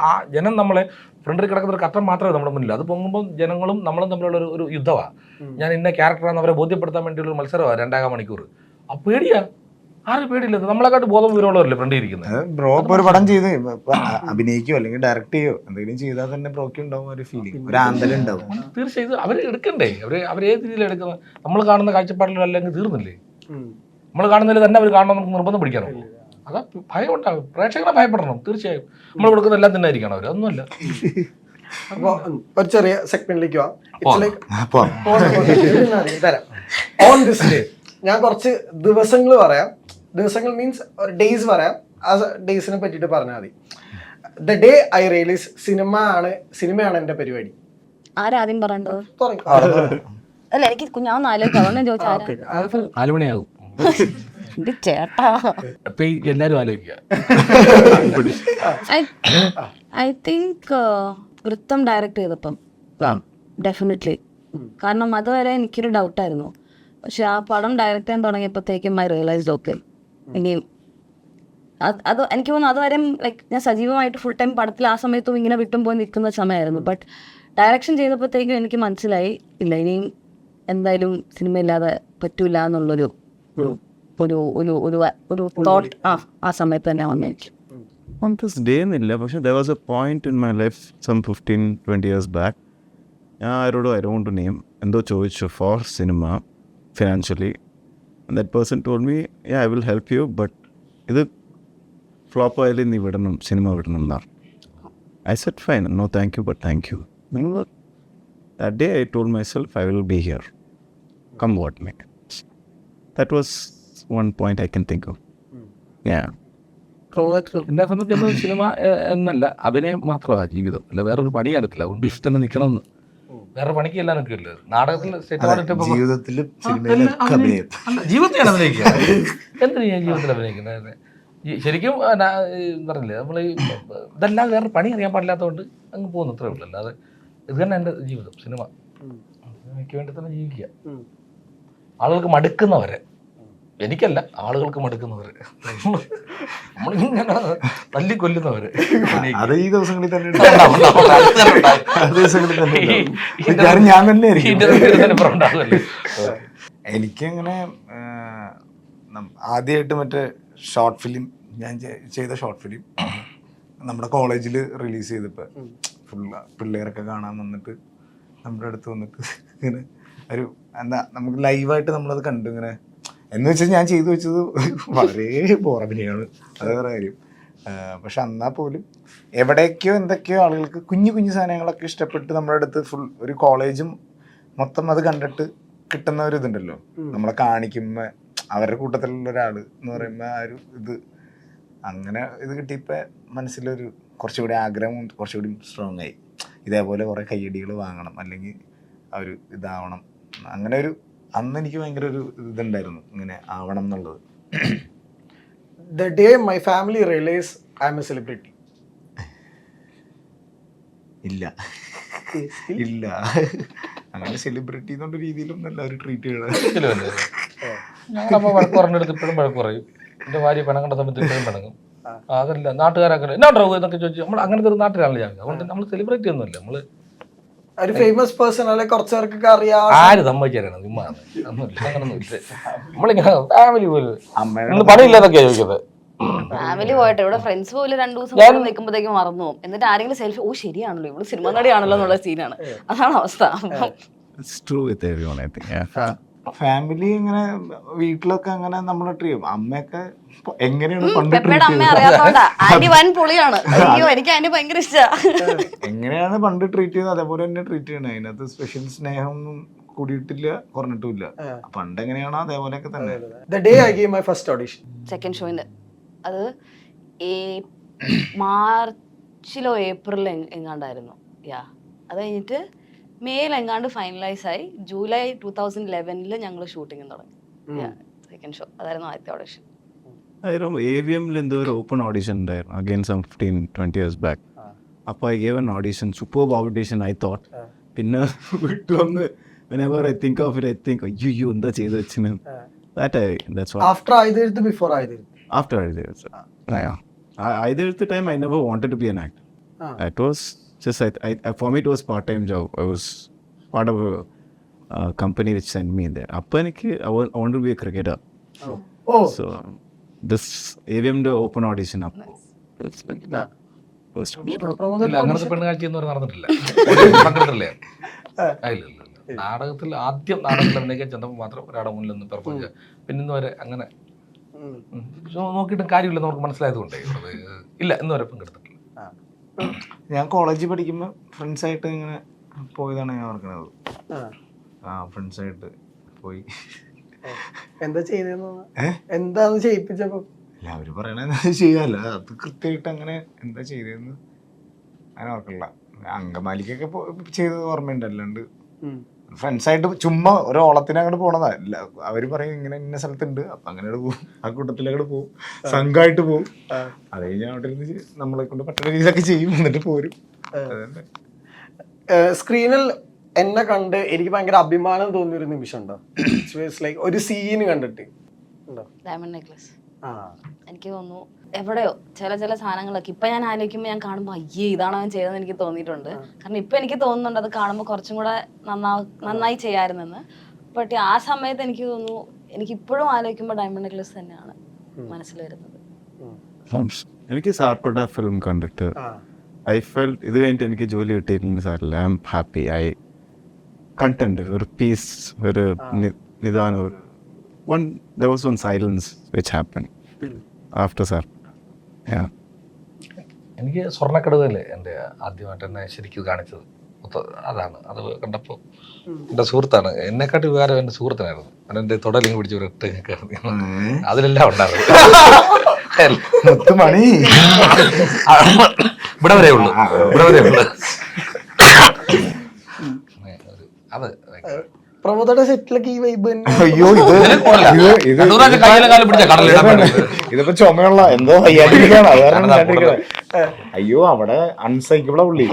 ആ ജനം നമ്മളെ ഫ്രണ്ടിൽ കിടക്കുന്ന ഒരു കത്തം മാത്രമേ നമ്മുടെ മുന്നിൽ അത് പൊങ്ങുമ്പോൾ ജനങ്ങളും നമ്മളും തമ്മിലുള്ള ഒരു ഒരു യുദ്ധമാണ് ഞാൻ ഇന്ന ക്യാരക്ടറാണ് അവരെ ബോധ്യപ്പെടുത്താൻ വേണ്ടിയുള്ള ഒരു മത്സരമാണ് രണ്ടാകാം മണിക്കൂർ. ആ പേടിയാ. ആരും പേടിയില്ല. നമ്മളെക്കാട്ട് ബോധം വിവരമുള്ളവരല്ലേ ഫ്രണ്ടിൽ ഇരിക്കുന്നത് ബ്രോ ഇപ്പൊ ഒരു പടം ചെയ്ത്. അഭിനയിക്കോ അല്ലെങ്കിൽ ഡയറക്റ്റ് ചെയ്യോ? എന്തെങ്കിലും ചെയ്താൽ തന്നെ ബ്രോക്ക് ഉണ്ടാവും ഒരു ഫീലിംഗ് ഒരു ആന്തരം ഉണ്ടാവും. തീർച്ചയായും. അവർ എടുക്കണ്ടേ? അവർ അവർ ഏത് രീതിയിൽ എടുക്കുന്നത്? നമ്മൾ കാണുന്ന കാഴ്ചപ്പാടിലല്ലെങ്കിൽ തീർന്നില്ലേ? നമ്മൾ കാണുന്നതിൽ തന്നെ അവർ കാണണം നമുക്ക് നിർബന്ധം പിടിക്കാനോ അതാ ഭയം ഉണ്ടാകും പ്രേക്ഷകരെ ഭയപ്പെടണം തീർച്ചയായും. നമ്മൾ കൊടുക്കുന്ന എല്ലാം തന്നെ ആയിരിക്കണം അവർ ഒന്നുമല്ല. അപ്പൊ ഒരു ചെറിയ സെഗ്മെന്റിലേക്ക് ഓൺ ദിസ് ഡേ ഞാൻ കുറച്ച് ദിവസങ്ങൾ പറയാം. ദിവസങ്ങൾ മീൻസ് ഡേയ്സ് പറയാം. ആ ഡേയ്സിനെ പറ്റിയിട്ട് പറഞ്ഞാൽ മതി. The day I realise cinema ആണ് സിനിമയാണ് എന്റെ പരിപാടി. ആരാദ്യം പറയണ്ടോ. അല്ല എനിക്ക് കുഞ്ഞാവുന്ന ആലോചിക്കാം. അതുകൊണ്ട് ഞാൻ ചോദിച്ചാൽ നാലുമണിയാകും [LAUGHS] ഇത് ചേട്ടാ. അപ്പൊ ആലോചിക്കുക ഐ തിങ്ക് വൃത്തം ഡയറക്റ്റ് ചെയ്തപ്പം. ഡെഫിനറ്റ്ലി കാരണം അതുവരെ എനിക്കൊരു ഡൗട്ടായിരുന്നു പക്ഷെ ആ പടം ഡയറക്റ്റ് ചെയ്യാൻ തുടങ്ങിയപ്പോഴത്തേക്കും ഐ റിയലൈസ്ഡ് ഓക്കെ ഇനി അത് അത് എനിക്ക് തോന്നുന്നു അതുവരെ ലൈക്ക് ഞാൻ സജീവമായിട്ട് ഫുൾ ടൈം പടത്തിൽ ആ സമയത്തും ഇങ്ങനെ വിട്ടും പോയി നിൽക്കുന്ന സമയമായിരുന്നു. ബട്ട് ഡയറക്ഷൻ ചെയ്തപ്പോഴത്തേക്കും എനിക്ക് മനസ്സിലായി ഇല്ല ഇനിയും എന്തായാലും സിനിമ ഇല്ലാതെ പറ്റൂല എന്നുള്ളൊരു ഒരു ഒരു ഒരു ഒരു തോട്ട് ആ ആ സമയത്ത് തന്നെ വന്നു എനിക്ക് ഓൺ ദിസ് ഡേ എന്നില്ല പക്ഷേ there was a point in my life some fifteen twenty years back ഞാൻ ആരോടും ഐ ഡോണ്ട് നെയിം എന്തോ ചോദിച്ചു for cinema financially that person told me I will help you but ഇത് ഫ്ലോപ്പ് ആയാലും നീ വിടണം സിനിമ വിടണം എന്നാണ് I said fine no thank you but thank you നിങ്ങൾ that day I told myself I will be here come what may that was one point I can think of. Yeah. എന്നെ സംബന്ധിച്ചിടത്തോളം [CLEARS THROAT] cinema എന്നല്ല അഭിനയം മാത്രമാണ് ജീവിതം. അല്ല വേറൊരു പണി അറിയത്തില്ല അതുകൊണ്ട് ഇഷ്ടം തന്നെ നിൽക്കണമെന്ന് വേറെ പണിക്കല്ല നിൽക്കില്ല നാടകത്തിൽ ജീവിതത്തിലും ഞാൻ അഭിനയിക്കുക. [LAUGHS] എന്തിനാ ഞാൻ ജീവിതത്തിൽ അഭിനയിക്കുന്നത്? ശരിക്കും പറഞ്ഞില്ലേ നമ്മൾ ഇതെല്ലാം വേറെ പണി അറിയാൻ പാടില്ലാത്തതുകൊണ്ട് അങ്ങ് പോകുന്നു അത്രേ ഉള്ളൂ. അല്ലാതെ ഇത് തന്നെ എന്റെ ജീവിതം സിനിമ. സിനിമയ്ക്ക് വേണ്ടി തന്നെ ജീവിക്കുക. ആളുകൾക്ക് മടുക്കുന്നവരെ. എനിക്കല്ല ആളുകൾക്ക് മടുക്കുന്നവര്. നമ്മളിങ്ങനെ തല്ലി കൊല്ലുന്നവര്. അത് ഈ ദിവസങ്ങളിൽ തന്നെ ദിവസങ്ങളിൽ ഞാൻ തന്നെ. എനിക്കങ്ങനെ ആദ്യമായിട്ട് മറ്റേ ഷോർട്ട് ഫിലിം ഞാൻ ചെയ്ത ഷോർട്ട് ഫിലിം നമ്മുടെ കോളേജിൽ റിലീസ് ചെയ്തപ്പോൾ ഫുൾ പിള്ളേരൊക്കെ കാണാൻ വന്നിട്ട് നമ്മുടെ അടുത്ത് വന്നിട്ട് ഇങ്ങനെ ഒരു എന്താ നമുക്ക് ലൈവായിട്ട് നമ്മളത് കണ്ടു ഇങ്ങനെ എന്ന് വെച്ചാൽ ഞാൻ ചെയ്തു വെച്ചത് വളരെ ബോറഭിനയാണ് അത് വേറെ കാര്യം. പക്ഷെ എന്നാൽ പോലും എവിടേക്കോ എന്തൊക്കെയോ ആളുകൾക്ക് കുഞ്ഞു കുഞ്ഞു സാധനങ്ങളൊക്കെ ഇഷ്ടപ്പെട്ട് നമ്മുടെ അടുത്ത് ഫുൾ ഒരു കോളേജും മൊത്തം അത് കണ്ടിട്ട് കിട്ടുന്ന ഒരു ഇതുണ്ടല്ലോ. നമ്മളെ കാണിക്കുമ്പോൾ അവരുടെ കൂട്ടത്തിലുള്ള ഒരാൾ എന്ന് പറയുമ്പോൾ ആ ഒരു ഇത് അങ്ങനെ ഇത് കിട്ടിയപ്പോൾ മനസ്സിലൊരു കുറച്ചുകൂടി ആഗ്രഹം കുറച്ചുകൂടി സ്ട്രോങ് ആയി. ഇതേപോലെ കുറേ കയ്യടികൾ വാങ്ങണം അല്ലെങ്കിൽ ആ ഒരു ഇതാവണം. അങ്ങനെ ഒരു അന്ന് എനിക്ക് ഭയങ്കര ഒരു ഇതുണ്ടായിരുന്നു ഇങ്ങനെ ആവണം എന്നുള്ളത്. The day my family realise I'm a celebrity ഇല്ല. ഇല്ല. അങ്ങനെ സെലിബ്രിറ്റി എന്നുള്ള രീതിയിലൊന്നും എല്ലാവരും ട്രീറ്റ് ചെയ്യണം എന്റെ ഭാര്യ ഞങ്ങളമ്മ വഴക്ക് പറഞ്ഞെടുത്ത് ഇപ്പോഴും വഴക്ക് പറയും. എന്റെ ഭാര്യ പിണങ്ങേണ്ട സമയത്ത് ഇപ്പോഴും പിണങ്ങും അതല്ല നാട്ടുകാരൊക്കെ എന്നാ ഉണ്ടാവും എന്നൊക്കെ ചോദിച്ചു നമ്മൾ അങ്ങനത്തെ ഒരു നാട്ടിലാണല്ലോ ഞാൻ. അതുകൊണ്ട് നമ്മൾ സെലിബ്രേറ്റ് ചെയ്യുന്നില്ല നമ്മൾ ഒരു ഫേമസ് പേഴ്സൺ അല്ലെ കുറച്ച് പേർക്കൊക്കെ അറിയാം ആര് സമ്മതിച്ചാലാണ് നിമ്മാണ് ഒന്നുമില്ല. അങ്ങനൊന്നും ഇല്ല നമ്മളിങ്ങനെ ഫാമിലി പോലും നിങ്ങൾ പണിയില്ലാതൊക്കെയാ ചോദിക്കുന്നത്. ഫാമിലി പോയിട്ട് ഇവിടെ ഫ്രണ്ട്സ് പോലും രണ്ടു ദിവസം കൂടെ നിൽക്കുമ്പോഴത്തേക്കും മറന്നു പോകും. എന്നിട്ട് ആരെങ്കിലും സെൽഫി ഓ ശരിയാണല്ലോ. ഇവൾ സിനിമ നടിയാണല്ലോ എന്നുള്ള സീനാണ് അതാണ് അവസ്ഥ. അപ്പം ഫാമിലി ഇങ്ങനെ വീട്ടിലൊക്കെ അങ്ങനെ നമ്മൾ ട്രീ ചെയ്യും. അമ്മയൊക്കെ എങ്ങനെയാണ് പണ്ട് പെപ്പയുടെ അമ്മ ചെയ്തത്? അറിയാത്തോണ്ടാ. [LAUGHS] ആന്റി വൻ പൊളിയാണ്. അയ്യോ എനിക്ക് ആന്റി ഭയങ്കര ഇഷ്ടാ. എങ്ങനെയാണ് പണ്ട് ട്രീറ്റ് ചെയ്യുന്നത് അതേപോലെ തന്നെ ട്രീറ്റ് ചെയ്യണം. അതിനകത്ത് സ്പെഷ്യൽ സ്നേഹമൊന്നും കൂടിയിട്ടില്ല കുറഞ്ഞിട്ടില്ല പണ്ട് എങ്ങനെയാണോ അതേപോലെയൊക്കെ തന്നെ. The day I give my first audition second ഷോയിന്റെ അത് ഏ മാർച്ചിലോ ഏപ്രിലോ എങ്- എങ്ങാണ്ടായിരുന്നു. യാ അത് കഴിഞ്ഞിട്ട് മേയിൽ എങ്ങാണ്ട് ഫൈനലൈസ് ആയി ജൂലൈ ടൂ തൗസൻഡ് ലെവനിൽ ഞങ്ങൾ ഷൂട്ടിംഗ് തുടങ്ങി. സെക്കൻഡ് ഷോ അതായിരുന്നു ആദ്യത്തെ ഓഡിഷൻ എന്തോ ഒരു ഓപ്പൺ ഓഡിഷൻ ഉണ്ടായിരുന്നു again some fifteen twenty years back അപ്പോൾ I gave an audition super audition I thought പിന്നെ വീട്ടിലൊന്ന് whenever I think of it, I think, അയ്യോ എന്താ ചെയ്ത് വെച്ചിന് ദാറ്റ് ഐ ദാറ്റ്സ് ആഫ്റ്റർ ആയതെഴുത്ത് ബിഫോർ ആയതെഴുത്ത് after I did it. Yeah. I, I did it the time I never just, I, I, I- for me, it was part-time job. I was part of a uh, company which sent me there. അപ്പോൾ എനിക്ക് I wa- I wanted to be a cricketer. Oh So this AVM the open audition ഇല്ല അങ്ങനത്തെ പെണ്ണുകാഴ്ച എന്ന് നടന്നിട്ടില്ല. [LAUGHS] പങ്കെടുത്തില്ലേ ഇല്ല ഇല്ല നാടകത്തിൽ ആദ്യം നാടകത്തിൽ അഭിനയിക്കാൻ ചെന്നപ്പോൾ മാത്രം ഒരാടെ മുന്നിൽ നിന്ന് പെർഫോം ചെയ്യുക. പിന്നെ ഇന്ന് വരെ അങ്ങനെ നോക്കിയിട്ടും കാര്യമില്ലെന്ന് നമുക്ക് മനസ്സിലായത് കൊണ്ടേ അത് ഇല്ല ഇന്ന് വരെ പങ്കെടുത്തിട്ടില്ല. ഞാൻ കോളേജിൽ പഠിക്കുമ്പോൾ ഫ്രണ്ട്സായിട്ട് ഇങ്ങനെ പോയതാണ് ഞാൻ ഓർക്കുന്നത് ആ. ഫ്രണ്ട്സായിട്ട് പോയി എന്താ ചെയ്തെന്ന് ഏ? എന്താന്ന് ചെയ്യിപ്പിച്ചപ്പോ അല്ല അവർ പറയണത് ചെയ്യാല്ല അത് കൃത്യമായിട്ട് അങ്ങനെ എന്താ ചെയ്തതെന്ന് ഞാൻ ഓർക്കില്ല അങ്കമാലിക്കൊക്കെ ചെയ്തത് ഓർമ്മയുണ്ട് അല്ലാണ്ട്. ഫ്രണ്ട്സായിട്ട് ചുമ്മാ ഒരു ഓളത്തിന് അങ്ങോട്ട് പോണതാ. ഇല്ല അവർ പറയും ഇങ്ങനെ ഇന്ന സ്ഥലത്തുണ്ട് അപ്പൊ അങ്ങനെ അങ്ങോട്ട് പോകും ആ കൂട്ടത്തിൽ അങ്ങോട്ട് പോകും സംഘമായിട്ട് പോകും അത് കഴിഞ്ഞാൽ അവിടെ ഇരുന്ന് നമ്മളെ കൊണ്ട് പറ്റുന്ന രീതിയിലൊക്കെ ചെയ്യും. എന്നിട്ട് പോരും. സ്ക്രീനിൽ എന്നെ കണ്ട് എനിക്ക് ഭയങ്കര അഭിമാനം തോന്നിയ ഒരു നിമിഷം ഉണ്ടോ? [COUGHS] ലൈക്ക് ഒരു സീന് കണ്ടിട്ട്. എനിക്ക് തോന്നുന്നു എവിടെയോ ചില ചില സാധനങ്ങളൊക്കെ. ഇപ്പൊ ഞാൻ ആലോചിക്കുമ്പോൾ ഞാൻ കാണുമ്പോൾ അയ്യേ ഇതാണ് ഞാൻ ചെയ്തതെന്ന് എനിക്ക് തോന്നിയിട്ടുണ്ട്. കാരണം ഇപ്പൊ എനിക്ക് തോന്നുന്നുണ്ട് അത് കാണുമ്പോൾ കുറച്ചും കൂടെ നന്നാ നന്നായി ചെയ്യാമായിരുന്നെന്ന് ബട്ട് ആ സമയത്ത് എനിക്ക് തോന്നുന്നു എനിക്ക് ഇപ്പോഴും ആലോചിക്കുമ്പോൾ ഡയമണ്ട് നെക്ലസ് തന്നെയാണ് മനസ്സിൽ വരുന്നത്. എനിക്ക് സാർപ്പെട്ട ഫിലിം കണ്ടിട്ട് ഐ ഫെൽ ഇത് കഴിഞ്ഞിട്ട് എനിക്ക് ജോലി കിട്ടിയിട്ടുണ്ട് സാറില്ല I M happy I content ഒരു പീസ് ഒരു നിദാനം ഒരു one there was one silence which happen after sir എനിക്ക് സ്വർണക്കടവല്ലേ എന്റെ ആദ്യമായിട്ട് എന്നെ ശരിക്കും കാണിച്ചത്. അതാണ്. അത് കണ്ടപ്പോൾ എന്റെ സുഹൃത്താണ്. എന്നെക്കാട്ടി വികാരം എന്റെ സുഹൃത്തിനായിരുന്നു. അവൻ എന്റെ തുടലിങ് പിടിച്ച് ഒരു ഇട്ട് നിൽക്കുകയായിരുന്നു. അതിലെല്ലാം ഉണ്ടായിരുന്നു. [LAUGHS] മണി [LAUGHS] ഇവിടെ വരെ ഉള്ളു. ഇവിടെ വരെ ഉള്ളു. [LAUGHS] അത് പ്രമോദയുടെ സെറ്റിലൊക്കെ ഈ വൈബ് തന്നെ. അയ്യോ ഇത് ഇത് ഇതിപ്പോ ചുമയുള്ള എന്തോ വയ്യാണ്ടിരിക്കാണ് അത് കാരണം വയ്യാണ്ടിരിക്കണേ. അയ്യോ അവിടെ അൺസൈക്കിളാ പുള്ളി.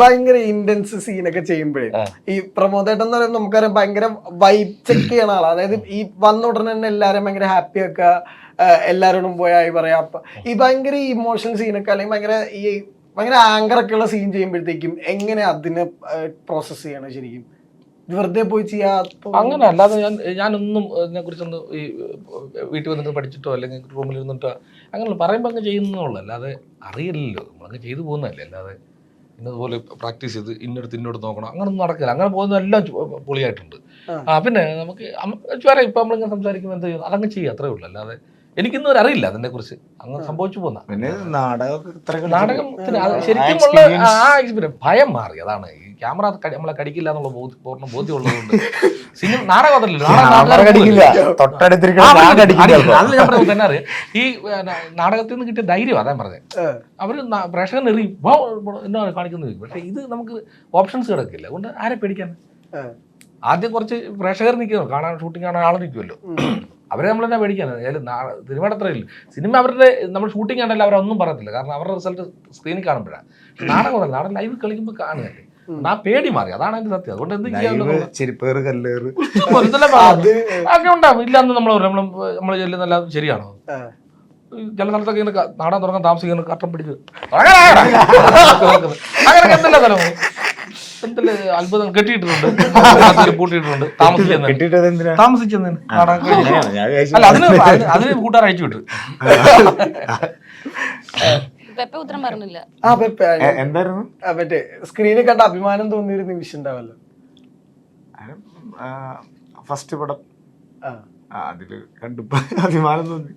ഭയങ്കര ഇന്റൻസ് സീനൊക്കെ ചെയ്യുമ്പോഴേ ഈ പ്രമോദേട്ടൻ എന്ന് പറയുന്നത് നമുക്കറിയാം ഭയങ്കര വൈബ് ചെക്ക് ചെയ്യണ ആളാ. അതായത് ഈ വന്ന ഉടനെ തന്നെ എല്ലാരും ഭയങ്കര ഹാപ്പി ആക്കുക എല്ലാരോടും പോയായി പറയാം. ഈ ഭയങ്കര ഇമോഷണൽ സീനൊക്കെ അല്ലെങ്കിൽ ഭയങ്കര ഈ ഭയങ്കര ആങ്കർ ഒക്കെ ഉള്ള സീൻ ചെയ്യുമ്പോഴത്തേക്കും എങ്ങനെ അതിനെ പ്രോസസ് ചെയ്യണം ശരിക്കും? വെറുതെ പോയി ചെയ്യാത്ത അങ്ങനെ അല്ലാതെ ഞാൻ ഞാനൊന്നും ഇതിനെ കുറിച്ചൊന്നും ഈ വീട്ടിൽ വന്നിട്ട് പഠിച്ചിട്ടോ അല്ലെങ്കിൽ റൂമിൽ ഇരുന്നിട്ടോ അങ്ങനെ പറയുമ്പോൾ അങ്ങ് ചെയ്യുന്നുള്ളൂ അല്ലാതെ അറിയില്ലല്ലോ. നമ്മളങ്ങ് ചെയ്തു പോകുന്നതല്ലേ. അല്ലാതെ ഇന്നതുപോലെ പ്രാക്ടീസ് ചെയ്ത് ഇന്നടുത്ത് ഇന്നോട് നോക്കണം. അങ്ങനൊന്നും നടക്കില്ല. അങ്ങനെ പോകുന്ന എല്ലാം പൊളിയായിട്ടുണ്ട്. ആ. പിന്നെ നമുക്ക് വേറെ ഇപ്പം നമ്മളിങ്ങനെ സംസാരിക്കുമ്പോൾ എന്ത് ചെയ്യുന്നത് അതങ്ങ് ചെയ്യുക അത്രേ ഉള്ളൂ. അല്ലാതെ എനിക്കൊന്നും അറിയില്ല അതിനെ കുറിച്ച് അങ്ങ് സംഭവിച്ചു പോന്ന. പിന്നെ നാടകം ശരിക്കും ഉള്ള ആ എക്സ്പീരിയൻസ് ഭയം മാറി അതാണ്. ഈ ക്യാമറ നമ്മളെ കടിക്കില്ല എന്നുള്ള പൂർണ ബോധ്യമുള്ളതുകൊണ്ട്. സിനിമ നാടകം അതല്ലല്ലോ തന്നെ അറിയാം. ഈ നാടകത്തിൽ നിന്ന് കിട്ടിയ ധൈര്യം അതാ പറഞ്ഞത്. അവർ പ്രേക്ഷകൻ എറി വാ, വാ, എന്നാ കാണിക്കുന്നത് പക്ഷെ ഇത് നമുക്ക് ഓപ്ഷൻസ് കിടക്കില്ല. അതുകൊണ്ട് ആരെ പേടിക്കാൻ? ആദ്യം കുറച്ച് പ്രേക്ഷകർ നിൽക്കുന്നു. കാണാൻ ഷൂട്ടിംഗ് കാണാൻ ആൾ നിൽക്കുമല്ലോ അവരെ നമ്മൾ തന്നെ പേടിക്കാൻ സിനിമയുടെ അത്രയില്ല സിനിമ അവരുടെ നമ്മൾ ഷൂട്ടിംഗ് കണ്ടല്ല അവരൊന്നും പറയത്തില്ല. കാരണം അവരുടെ റിസൾട്ട് സ്ക്രീനിൽ കാണുമ്പോഴാണ് നാടകം നാടകം ലൈവ് കളിക്കുമ്പോൾ കാണുകയല്ലേ. ആ പേടി മാറി. അതാണ് അതിന്റെ സത്യം. അതുകൊണ്ട് എന്ത് ചെയ്യാൻ ഉണ്ടാവും. ഇല്ലാന്ന് നമ്മൾ നമ്മൾ നമ്മൾ ചെല്ലുന്നല്ല ശരിയാണോ. ചില സ്ഥലത്തൊക്കെ ഇങ്ങനെ നാടാൻ നാടൻ തുറക്കാൻ താമസിക്കുന്ന കട്ടം പിടിച്ച് അങ്ങനെ എന്തല്ല സ്ഥലം? അത്ഭുതം കെട്ടിയിട്ടുണ്ട്. പൂട്ടിയിട്ടുണ്ട് താമസിച്ചെന്ന് താമസിച്ചെന്ന് അല്ല അതിന് അതിന് കൂട്ടുകാർ അയച്ചു വിട്ടു. ഉത്തരം പറഞ്ഞില്ല. ആ പെപ്പ. എന്തായിരുന്നു? മറ്റേ സ്ക്രീനിൽ കണ്ട അഭിമാനം തോന്നിയൊരു നിമിഷം ഉണ്ടാവല്ലോ. ഫസ്റ്റ് പടം. അതിൽ കണ്ടപ്പോ അഭിമാനം തോന്നി.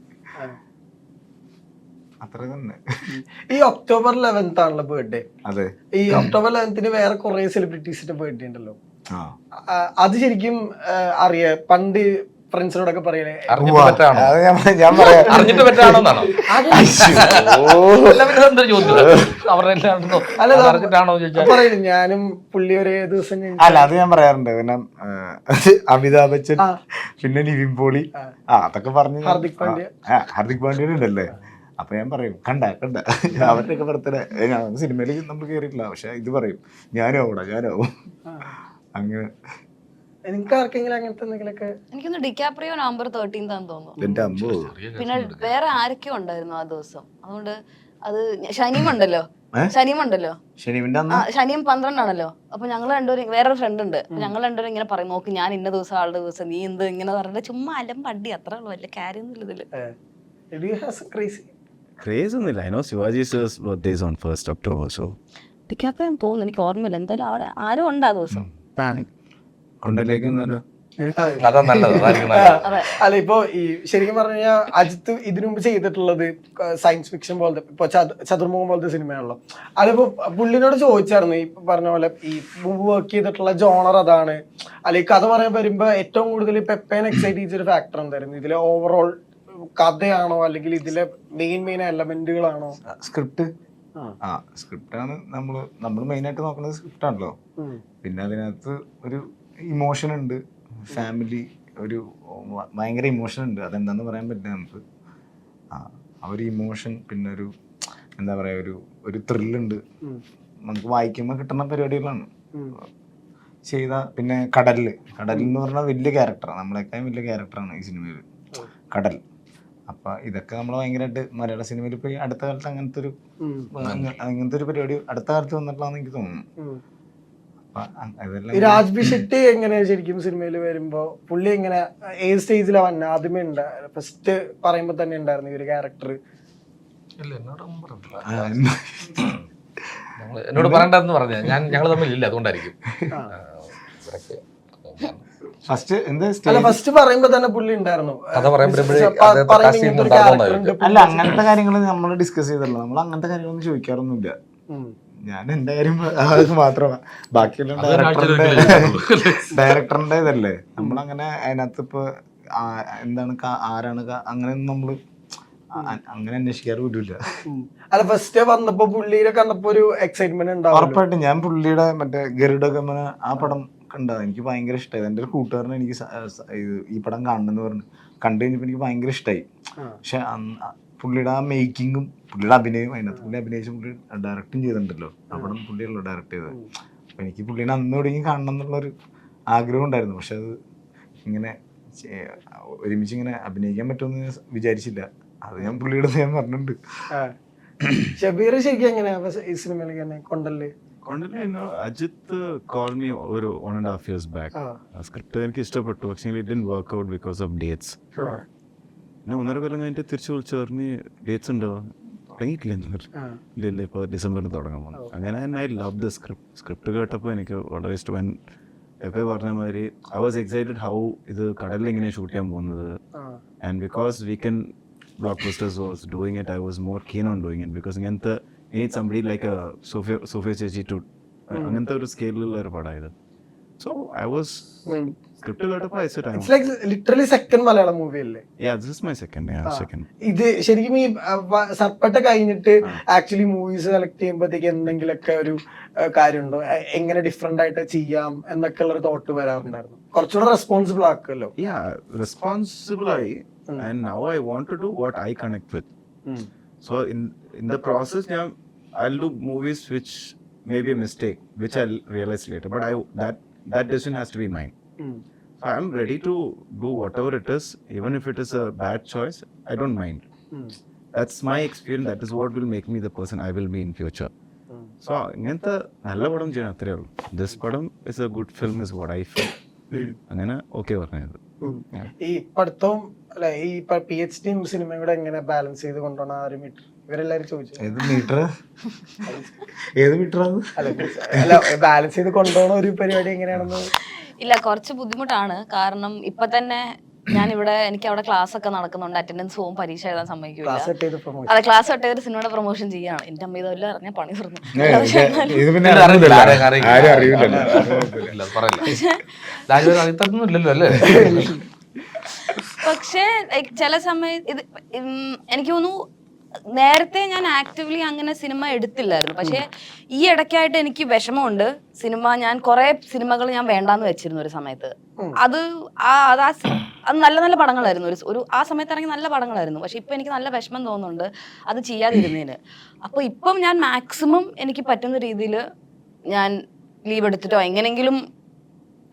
അത്ര തന്നെ. ഈ ഒക്ടോബർ ലെവൻത്ത് ആണല്ലോ ബർത്ത്ഡേ അതെ. ഈ ഒക്ടോബർ ലെവൻത്തിന് വേറെ കുറെ സെലിബ്രിറ്റീസിന്റെ ബർത്ത്ഡേ ഉണ്ടല്ലോ. അത് ശരിക്കും അറിയ? പണ്ട് ഫ്രണ്ട്സിനോടൊക്കെ പറയണേ അറിഞ്ഞിട്ട് പറ്റാണോന്നാണോ ഞാനും പുള്ളി ഒരേ ദിവസം അല്ല അത് ഞാൻ പറയാറുണ്ട്. പിന്നെ അമിതാഭ് ബച്ചൻ പിന്നെ നിവിൻ പോളി. ആ. ആ അതൊക്കെ പറഞ്ഞു ഹാർദിക് പാണ്ഡ്യ. ഹാർദിക് പാണ്ഡ്യ ഉണ്ടല്ലേ? അപ്പൊ ഞാൻ പറയും കണ്ട കണ്ട. അവരുടെയൊക്കെ ബർത്ത്ഡേ. ഞാൻ സിനിമയിൽ നമ്മൾ കയറിയിട്ടില്ല പക്ഷെ ഇത് പറയും ഞാനും അവിടെ ഞാനാവും അങ്ങനെ. നിങ്ങൾക്ക് ആർക്കെങ്കിലും അങ്ങനത്തെ എന്തെങ്കിലുമൊക്കെ? എനിക്കൊന്ന് ഡിക്കാപ്രിയോ നവംബർ തോന്നുന്നു. എന്റെ അമ്മോ. പിന്നെ വേറെ ആരൊക്കെയോ ഉണ്ടായിരുന്നു ആ ദിവസം. അതുകൊണ്ട് അത് ശനിയും ഉണ്ടല്ലോ. ഏ? ശനിയും ഉണ്ടല്ലോ. ശനിവിന്റെ ആ അന്ന് ശനിയും പന്ത്രണ്ടാണല്ലോ. അപ്പൊ ഞങ്ങൾ രണ്ടുപേരും വേറൊരു ഫ്രണ്ട് ഉണ്ട്. ഞങ്ങൾ രണ്ടുപേരും ഇങ്ങനെ പറയും നോക്ക് ഞാൻ ഇന്ന ദിവസം ആളുടെ ദിവസം നീ എന്ത് ഇങ്ങനെ പറഞ്ഞിട്ട് ചുമ്മാ അലമ്പടി അത്ര ഉള്ളു വലിയ കാര്യമൊന്നുമില്ല ഇതിൽ. ക്രേസി ക്രേസ് ഒന്നുമില്ല. I know Shivaji sir's birthdays on first October so DiCaprio തോന്നുന്നു എനിക്ക് ഓർമ്മയില്ല. എന്തായാലും അവിടെ ആരും ഉണ്ട് ആ ദിവസം. അതാ നല്ലത് അതായിരിക്കും നല്ലത്. [LAUGHS] അല്ല ഇപ്പൊ ഈ ശരിക്കും പറഞ്ഞു കഴിഞ്ഞാൽ അജിത്ത് ഇതിനു മുമ്പ് ചെയ്തിട്ടുള്ളത് സയൻസ് ഫിക്ഷൻ പോലത്തെ ഇപ്പൊ ചതു- ചതുർമുഖം പോലത്തെ സിനിമയാണല്ലോ. അതിപ്പോ പുള്ളിനോട് ചോദിച്ചായിരുന്നു ഈ പറഞ്ഞ പോലെ ഈ മുമ്പ് വർക്ക് ചെയ്തിട്ടുള്ള ജോണർ അതാണ്. അല്ലെങ്കിൽ കഥ പറയാൻ വരുമ്പോ ഏറ്റവും കൂടുതൽ പെപ്പേനെ എക്സൈറ്റ് ചെയ്തൊരു ഫാക്ടർ എന്തായിരുന്നു? ഇതിലെ ഓവറോൾ കഥയാണോ അല്ലെങ്കിൽ ഇതിലെ മെയിൻ മെയിൻ എലമെന്റുകളാണോ സ്ക്രിപ്റ്റ് ആ. സ്ക്രിപ്റ്റ് സ്ക്രിപ്റ്റാണ് നമ്മൾ നമ്മൾ മെയിനായിട്ട് നോക്കുന്നത് സ്ക്രിപ്റ്റ് ആണല്ലോ. പിന്നെ അതിനകത്ത് ഒരു ഇമോഷൻ ഉണ്ട്. ഫാമിലി ഒരു ഭയങ്കര ഇമോഷൻ ഉണ്ട്. അതെന്താന്ന് പറയാൻ പറ്റില്ല നമുക്ക്. ആ ഒരു ഇമോഷൻ പിന്നെ ഒരു എന്താ പറയാ ഒരു ഒരു ത്രില്ലുണ്ട് നമുക്ക് വായിക്കുമ്പോൾ കിട്ടുന്ന പരിപാടികളാണ്. ചെയ്ത പിന്നെ കടലിൽ. കടലിൽ എന്ന് പറഞ്ഞാൽ വലിയ ക്യാരക്ടറാണ് നമ്മളെക്കാളും വലിയ ക്യാരക്ടറാണ് ഈ സിനിമയിൽ കടൽ. അപ്പൊ ഇതൊക്കെ നമ്മൾ ഭയങ്കരമായിട്ട് മലയാള സിനിമയിൽ ഇപ്പൊ അടുത്ത കാലത്ത് അങ്ങനത്തെ ഒരു അങ്ങനത്തെ ഒരു പരിപാടി അടുത്ത കാലത്ത് വന്നിട്ടുള്ളതെന്ന് എനിക്ക് തോന്നുന്നു. രാജ്ബി ഷെട്ടി എങ്ങനെയാ ശരിക്കും സിനിമയിൽ വരുമ്പോ പുള്ളി എങ്ങനെ ഏത് സ്റ്റേജിലാ വന്നെ? ആദ്യമേ ഉണ്ടായിരുന്നു ഫസ്റ്റ് പറയുമ്പോ തന്നെ ഉണ്ടായിരുന്നു ഈ ഒരു ക്യാരക്ടർ എന്നോട് പറയണ്ടെന്ന് പറഞ്ഞ ഞാൻ ഞങ്ങൾ തമ്മിൽ ഇല്ല അതുകൊണ്ടായിരിക്കും ഫസ്റ്റ് എന്താ അല്ല ഫസ്റ്റ് പറയുമ്പോ തന്നെ പുള്ളി ഉണ്ടായിരുന്നു. കഥ പറയുമ്പോഴേ. അല്ല അങ്ങനത്തെ കാര്യങ്ങൾ നമ്മൾ ഡിസ്കസ് ചെയ്തല്ലോ. നമ്മൾ അങ്ങനത്തെ കാര്യങ്ങളൊന്നും ചോദിക്കാറൊന്നുമില്ല. ഞാൻ എന്റെ കാര്യം അത് മാത്രമാണ് ബാക്കിയുള്ള ഡയറക്ടറിന്റെ ഇതല്ലേ ഡയറക്ടറിന്റെ ഇതല്ലേ നമ്മളങ്ങനെ അതിനകത്ത് ഇപ്പൊ എന്താണ് ആരാണ് അങ്ങനെ അങ്ങനെയൊന്നും നമ്മൾ അങ്ങനെ അന്വേഷിക്കാറ് വിടില്ല അല്ല ഫസ്റ്റ് വന്നപ്പോ പുള്ളിയെ കണ്ടപ്പോ ഒരു എക്സൈറ്റ്മെന്റ് ഉണ്ടാവും ഉറപ്പായിട്ടും ഞാൻ പുള്ളിയുടെ മറ്റേ ഗരുഡ ഗമന ആ പടം കണ്ടത്. എനിക്ക് ഭയങ്കര ഇഷ്ടമായി എന്റെ ഒരു കൂട്ടുകാരനെ എനിക്ക് ഈ പടം കാണണമെന്ന് പറഞ്ഞു. കണ്ടു കഴിഞ്ഞപ്പോൾ എനിക്ക് ഭയങ്കര ഇഷ്ടമായി പക്ഷെ പുള്ളിയുടെ ആ മേക്കിങ്ങും പുള്ളിയുടെ അഭിനയം അതിനകത്ത് പുള്ളി അഭിനയിച്ച് പുള്ളി ഡയറക്റ്റും ചെയ്തിട്ടുണ്ടല്ലോ. പടം പുള്ളിയല്ലോ ഡയറക്റ്റ് ചെയ്തത്. അപ്പം എനിക്ക് പുള്ളിനെ അന്ന് തുടങ്ങി കാണണം എന്നുള്ളൊരു ആഗ്രഹം ഉണ്ടായിരുന്നു. പക്ഷെ അത് ഇങ്ങനെ ഒരുമിച്ച് ഇങ്ങനെ അഭിനയിക്കാൻ പറ്റുമെന്ന് ഞാൻ വിചാരിച്ചില്ല. അത് ഞാൻ പുള്ളിയുടെ ഞാൻ പറഞ്ഞിട്ടുണ്ട്. ഷബീർ ശരിക്കും എങ്ങനെയാ? ഈ സിനിമയിലേക്ക് തന്നെ കൊണ്ടല്ലേ അജിത്ത് കോൾ മീ ഒരു one and half years back script എനിക്ക് ഇഷ്ടപ്പെട്ടു പക്ഷേ it work out because of dates പിന്നെ ഒന്നര കൊല്ലം കഴിഞ്ഞിട്ട് തിരിച്ചു വിളിച്ചു പറഞ്ഞ് ഡേറ്റ്സ് ഉണ്ടോ? തുടങ്ങിയിട്ടില്ല എന്ന്. ഇല്ല ഇല്ല ഇപ്പോൾ ഡിസംബറിൽ തുടങ്ങാൻ പോകുന്നു അങ്ങനെ I love the script script കേട്ടപ്പോൾ എനിക്ക് വളരെ ഇഷ്ടം. എപ്പോൾ പറഞ്ഞ മാതിരി ഐ വാസ് എക്സൈറ്റഡ് ഹൗ ഇത് കടലിൽ എങ്ങനെ ഷൂട്ട് ചെയ്യാൻ പോകുന്നത്. And because Weekend Blockbusters was doing it I was more keen on doing it because ഇങ്ങനത്തെ need somebody like Sophia Sophia ചേച്ചി ടു അങ്ങനത്തെ ഒരു സ്കെയിലുള്ള ഒരു പടമായത് സോ ഐ വാസ് സ്ക്രിപ്റ്റ് കേട്ടപ്പോൾ I said it's like literally second Malayalam movie അല്ലേ? Ya this is my second ya second ഇത് ശരിക്കും ഈ സർപ്പട്ട കഴിഞ്ഞിട്ട് ആക്ച്വലി മൂവീസ് സെലക്ട് ചെയ്യുമ്പോഴത്തേക്ക് എന്തെങ്കിലുമൊക്കെ ഒരു കാര്യമുണ്ടോ? എങ്ങനെ ഡിഫറെന്റ് ആയിട്ട് ചെയ്യാം എന്നൊക്കെ ഉള്ള തോട്ട് വരാറുണ്ടായിരുന്നു. കുറച്ചുകൂടെ റെസ്പോൺസിബിൾ ആക്കുമല്ലോ. Now i want to do what i connect with. so in in the process yeah i'll do movies which may be a mistake which i'll realize later but i that that decision has to be mine so i'm ready to do whatever it is even if it is a bad choice i don't mind that's my experience that is what will make me the person i will be in future so ഇങ്ങനത്തെ നല്ല പടം ചെയ്യണം അത്രേ ഉള്ളൂ this പടം is a good film is what I feel അങ്ങനെ okay പറഞ്ഞത് ഈ പഠിത്തവും അല്ലെ ഈ പി എച്ച് ഡിയും സിനിമയും കൂടെ എങ്ങനെ ബാലൻസ് ചെയ്ത് കൊണ്ടുപോകണം ആ ഒരു മീറ്റർ ഇവരെല്ലാരും ചോദിച്ചു. ഏത് മീറ്റർ? ഏത് മീറ്ററാണ്? അല്ല ബാലൻസ് ചെയ്ത് കൊണ്ടുപോകണ ഒരു പരിപാടി എങ്ങനെയാണെന്ന്? ഇല്ല കുറച്ച് ബുദ്ധിമുട്ടാണ്. കാരണം ഇപ്പൊ തന്നെ ഞാൻ ഇവിടെ എനിക്ക് അവിടെ ക്ലാസ് ഒക്കെ നടക്കുന്നുണ്ട് അറ്റൻഡൻസ് പോകും പരീക്ഷ എഴുതാൻ സമ്മതിക്കില്ല പ്രൊമോഷൻ അതെ ക്ലാസ് തൊട്ടേ ഒരു സിനിമയുടെ പ്രൊമോഷൻ ചെയ്യാണ്. എന്റെ അമ്മ ഇതെല്ലാം അറിഞ്ഞ പണി തുറന്നു പക്ഷേ ചില സമയത്ത് ഇത് എനിക്ക് തോന്നുന്നു നേരത്തെ ഞാൻ ആക്റ്റീവ്ലി അങ്ങനെ സിനിമ എടുത്തില്ലായിരുന്നു. പക്ഷേ ഈ ഇടയ്ക്കായിട്ട് എനിക്ക് വിഷമമുണ്ട്. സിനിമ ഞാൻ കുറെ സിനിമകൾ ഞാൻ വേണ്ടാന്ന് വെച്ചിരുന്നു ഒരു സമയത്ത്. അത് ആ അത് ആ സി- അത് നല്ല നല്ല പടങ്ങളായിരുന്നു. ഒരു സ്- ഒരു ആ സമയത്ത് ഇറങ്ങി നല്ല പടങ്ങളായിരുന്നു. പക്ഷെ ഇപ്പൊ എനിക്ക് നല്ല വിഷമം തോന്നുന്നുണ്ട് അത് ചെയ്യാതിരുന്നതിന്. അപ്പൊ ഇപ്പം ഞാൻ മാക്സിമം എനിക്ക് പറ്റുന്ന രീതിയിൽ ഞാൻ ലീവ് എടുത്തിട്ടോ എങ്ങനെങ്കിലും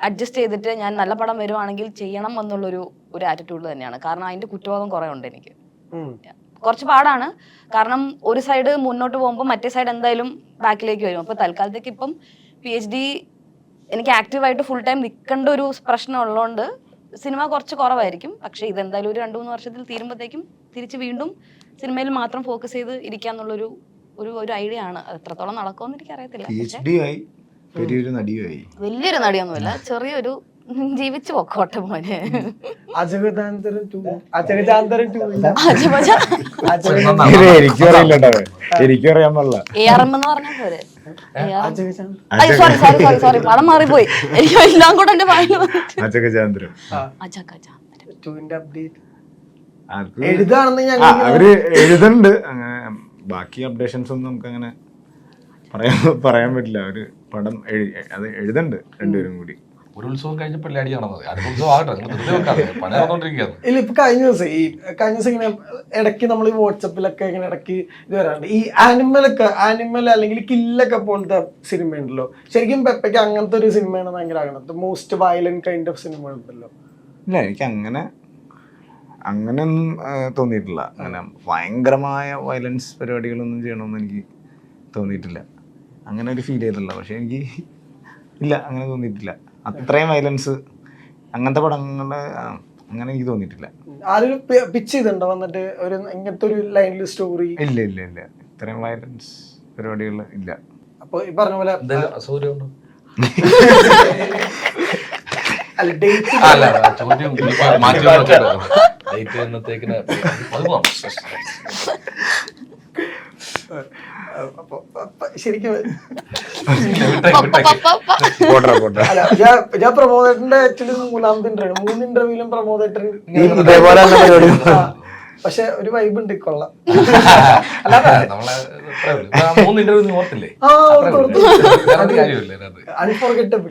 അഡ്ജസ്റ്റ് ചെയ്തിട്ട് ഞാൻ നല്ല പടം വരുവാണെങ്കിൽ ചെയ്യണം എന്നുള്ളൊരു ഒരു ആറ്റിറ്റ്യൂഡ് തന്നെയാണ്. കാരണം അതിന്റെ കുറ്റബോധം കുറെ ഉണ്ട് എനിക്ക്. കുറച്ച് പാടാണ്. കാരണം ഒരു സൈഡ് മുന്നോട്ട് പോകുമ്പോൾ മറ്റേ സൈഡ് എന്തായാലും ബാക്കിലേക്ക് വരും. അപ്പോൾ തൽക്കാലത്തേക്ക് ഇപ്പം പി എച്ച് ഡി എനിക്ക് ആക്റ്റീവായിട്ട് ഫുൾ ടൈം നിൽക്കേണ്ട ഒരു പ്രശ്നം ഉള്ളതുകൊണ്ട് സിനിമ കുറച്ച് കുറവായിരിക്കും. പക്ഷേ ഇതെന്തായാലും ഒരു രണ്ട് മൂന്ന് വർഷത്തിൽ തീരുമ്പോഴത്തേക്കും തിരിച്ച് വീണ്ടും സിനിമയിൽ മാത്രം ഫോക്കസ് ചെയ്ത് ഇരിക്കാന്നുള്ളൊരു ഒരു ഒരു ഐഡിയ ആണ്. അത് എത്രത്തോളം നടക്കുമെന്ന് എനിക്ക് അറിയത്തില്ല വലിയൊരു നടിയൊന്നുമില്ല ചെറിയൊരു ജീവിച്ചു പൊക്കോട്ടെ മോനെ. അജഗജാന്തരം ടു അജഗജാന്തരം ടു ഇല്ല. അജമജ ഇത് എനിക്കും അറിയില്ല കേട്ടോ എനിക്കും അറിയാൻ പാടില്ല. എ ആർ എം എന്ന് പറഞ്ഞാൽ അജഗജാന്തരം സോറി സോറി സോറി സോറി പടം മാറിപ്പോയി. എനിക്ക് എല്ലാം കൂടെ എന്റെ വായിൽ വന്നിട്ട്. അജഗജാന്തരം അജഗജാന്തരം. ടുവിന്റെ അപ്ഡേറ്റ് ആർക്ക്? എഴുതാണെന്ന് ഞങ്ങൾ അവർ എഴുതുന്നുണ്ട്. ബാക്കി അപ്ഡേഷൻസ് ഒന്നും നമുക്ക് അങ്ങനെ പറയാൻ പറയാൻ പറ്റില്ല. അവർ പടം എഴുതണ്ട് അത് എഴുതുന്നുണ്ട് രണ്ടുപേരും കൂടി. ഒരു ഉത്സവം കഴിഞ്ഞപ്പോൾ അടി നടന്നത്. അടുത്ത ഉത്സവം ആകട്ടെ. നിങ്ങൾ ധൃതി വെക്കാതെ. പണി നടന്നുകൊണ്ടിരിക്കുകയാണ് ഇല്ല ഇപ്പൊ കഴിഞ്ഞ ദിവസം ഈ കഴിഞ്ഞ ദിവസം ഇങ്ങനെ ഇടയ്ക്ക് നമ്മൾ ഈ വാട്സപ്പിലൊക്കെ ഇങ്ങനെ ഇടയ്ക്ക് ഇത് വരാറുണ്ട്. ഈ ആനിമലൊക്കെ ആനിമൽ അല്ലെങ്കിൽ കില്ലൊക്കെ പോലത്തെ സിനിമ ഉണ്ടല്ലോ. ശരിക്കും പെപ്പയ്ക്ക് അങ്ങനത്തെ ഒരു സിനിമയാണ് ഭയങ്കര ആകണത് most violent kind of cinema ഉണ്ടല്ലോ. ഇല്ല എനിക്ക് അങ്ങനെ അങ്ങനെയൊന്നും തോന്നിയിട്ടില്ല. അങ്ങനെ ഭയങ്കരമായ വയലൻസ് പരിപാടികളൊന്നും ചെയ്യണമെന്ന് എനിക്ക് തോന്നിയിട്ടില്ല. അങ്ങനെ ഒരു ഫീൽ ചെയ്തിട്ടില്ല. പക്ഷെ എനിക്ക് ഇല്ല അങ്ങനെ തോന്നിയിട്ടില്ല. അത്രയും വയലൻസ് അങ്ങനത്തെ പടങ്ങൾ അങ്ങനെ എനിക്ക് തോന്നിയിട്ടില്ല. ആരൊരു പിച്ച് ചെയ്തിട്ടുണ്ടോ? വന്നിട്ട് ഒരു ഇങ്ങനത്തെ ഒരു ലൈനിൽ സ്റ്റോറി ഇല്ല ഇല്ല ഇല്ല. ഇത്രയും വയലൻസ് പരിപാടികൾ ഇല്ല. അപ്പൊ ഈ പറഞ്ഞ പോലെ അസൗകര്യമുണ്ടോ അല്ല ഡേറ്റ് അല്ല ചോദ്യം മാറ്റി ഡേറ്റ് എന്നത്തേക്കിന്? അത് പോവാം. [LAUGHS] ശരിക്കും അല്ല ഞാൻ ഞാൻ പ്രമോദേട്ടന്റെ ആക്ച്വലി മൂന്നാമത്തെ ഇന്റർവ്യൂ മൂന്ന് ഇന്റർവ്യൂലും പ്രമോദേട്ടൻ ഇതേപോലെ പക്ഷെ ഒരു വൈബ് ഉണ്ട് കൊള്ളാം. [LAUGHS] മൂന്ന് ഇന്റർവ്യൂ ഓർത്തില്ലേ? അൺഫോർഗറ്റബിൾ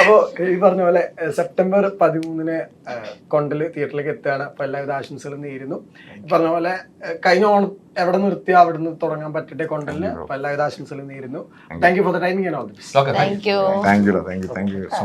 അപ്പോ ഈ പറഞ്ഞ പോലെ സെപ്റ്റംബർ പതിമൂന്നിന് കൊണ്ടൽ തിയേറ്ററിലേക്ക് എത്തുകയാണ്. അപ്പൊ എല്ലാവിധ ആശംസകളും നേരുന്നു. ഈ പറഞ്ഞ പോലെ കഴിഞ്ഞ ഓണം എവിടെ നിർത്തിയോ അവിടെ നിന്ന് തുടങ്ങാൻ പറ്റട്ടെ കൊണ്ടലിന്. അപ്പൊ എല്ലാവിധ ആശംസകളും നേരുന്നു. Thank you for the timing all the best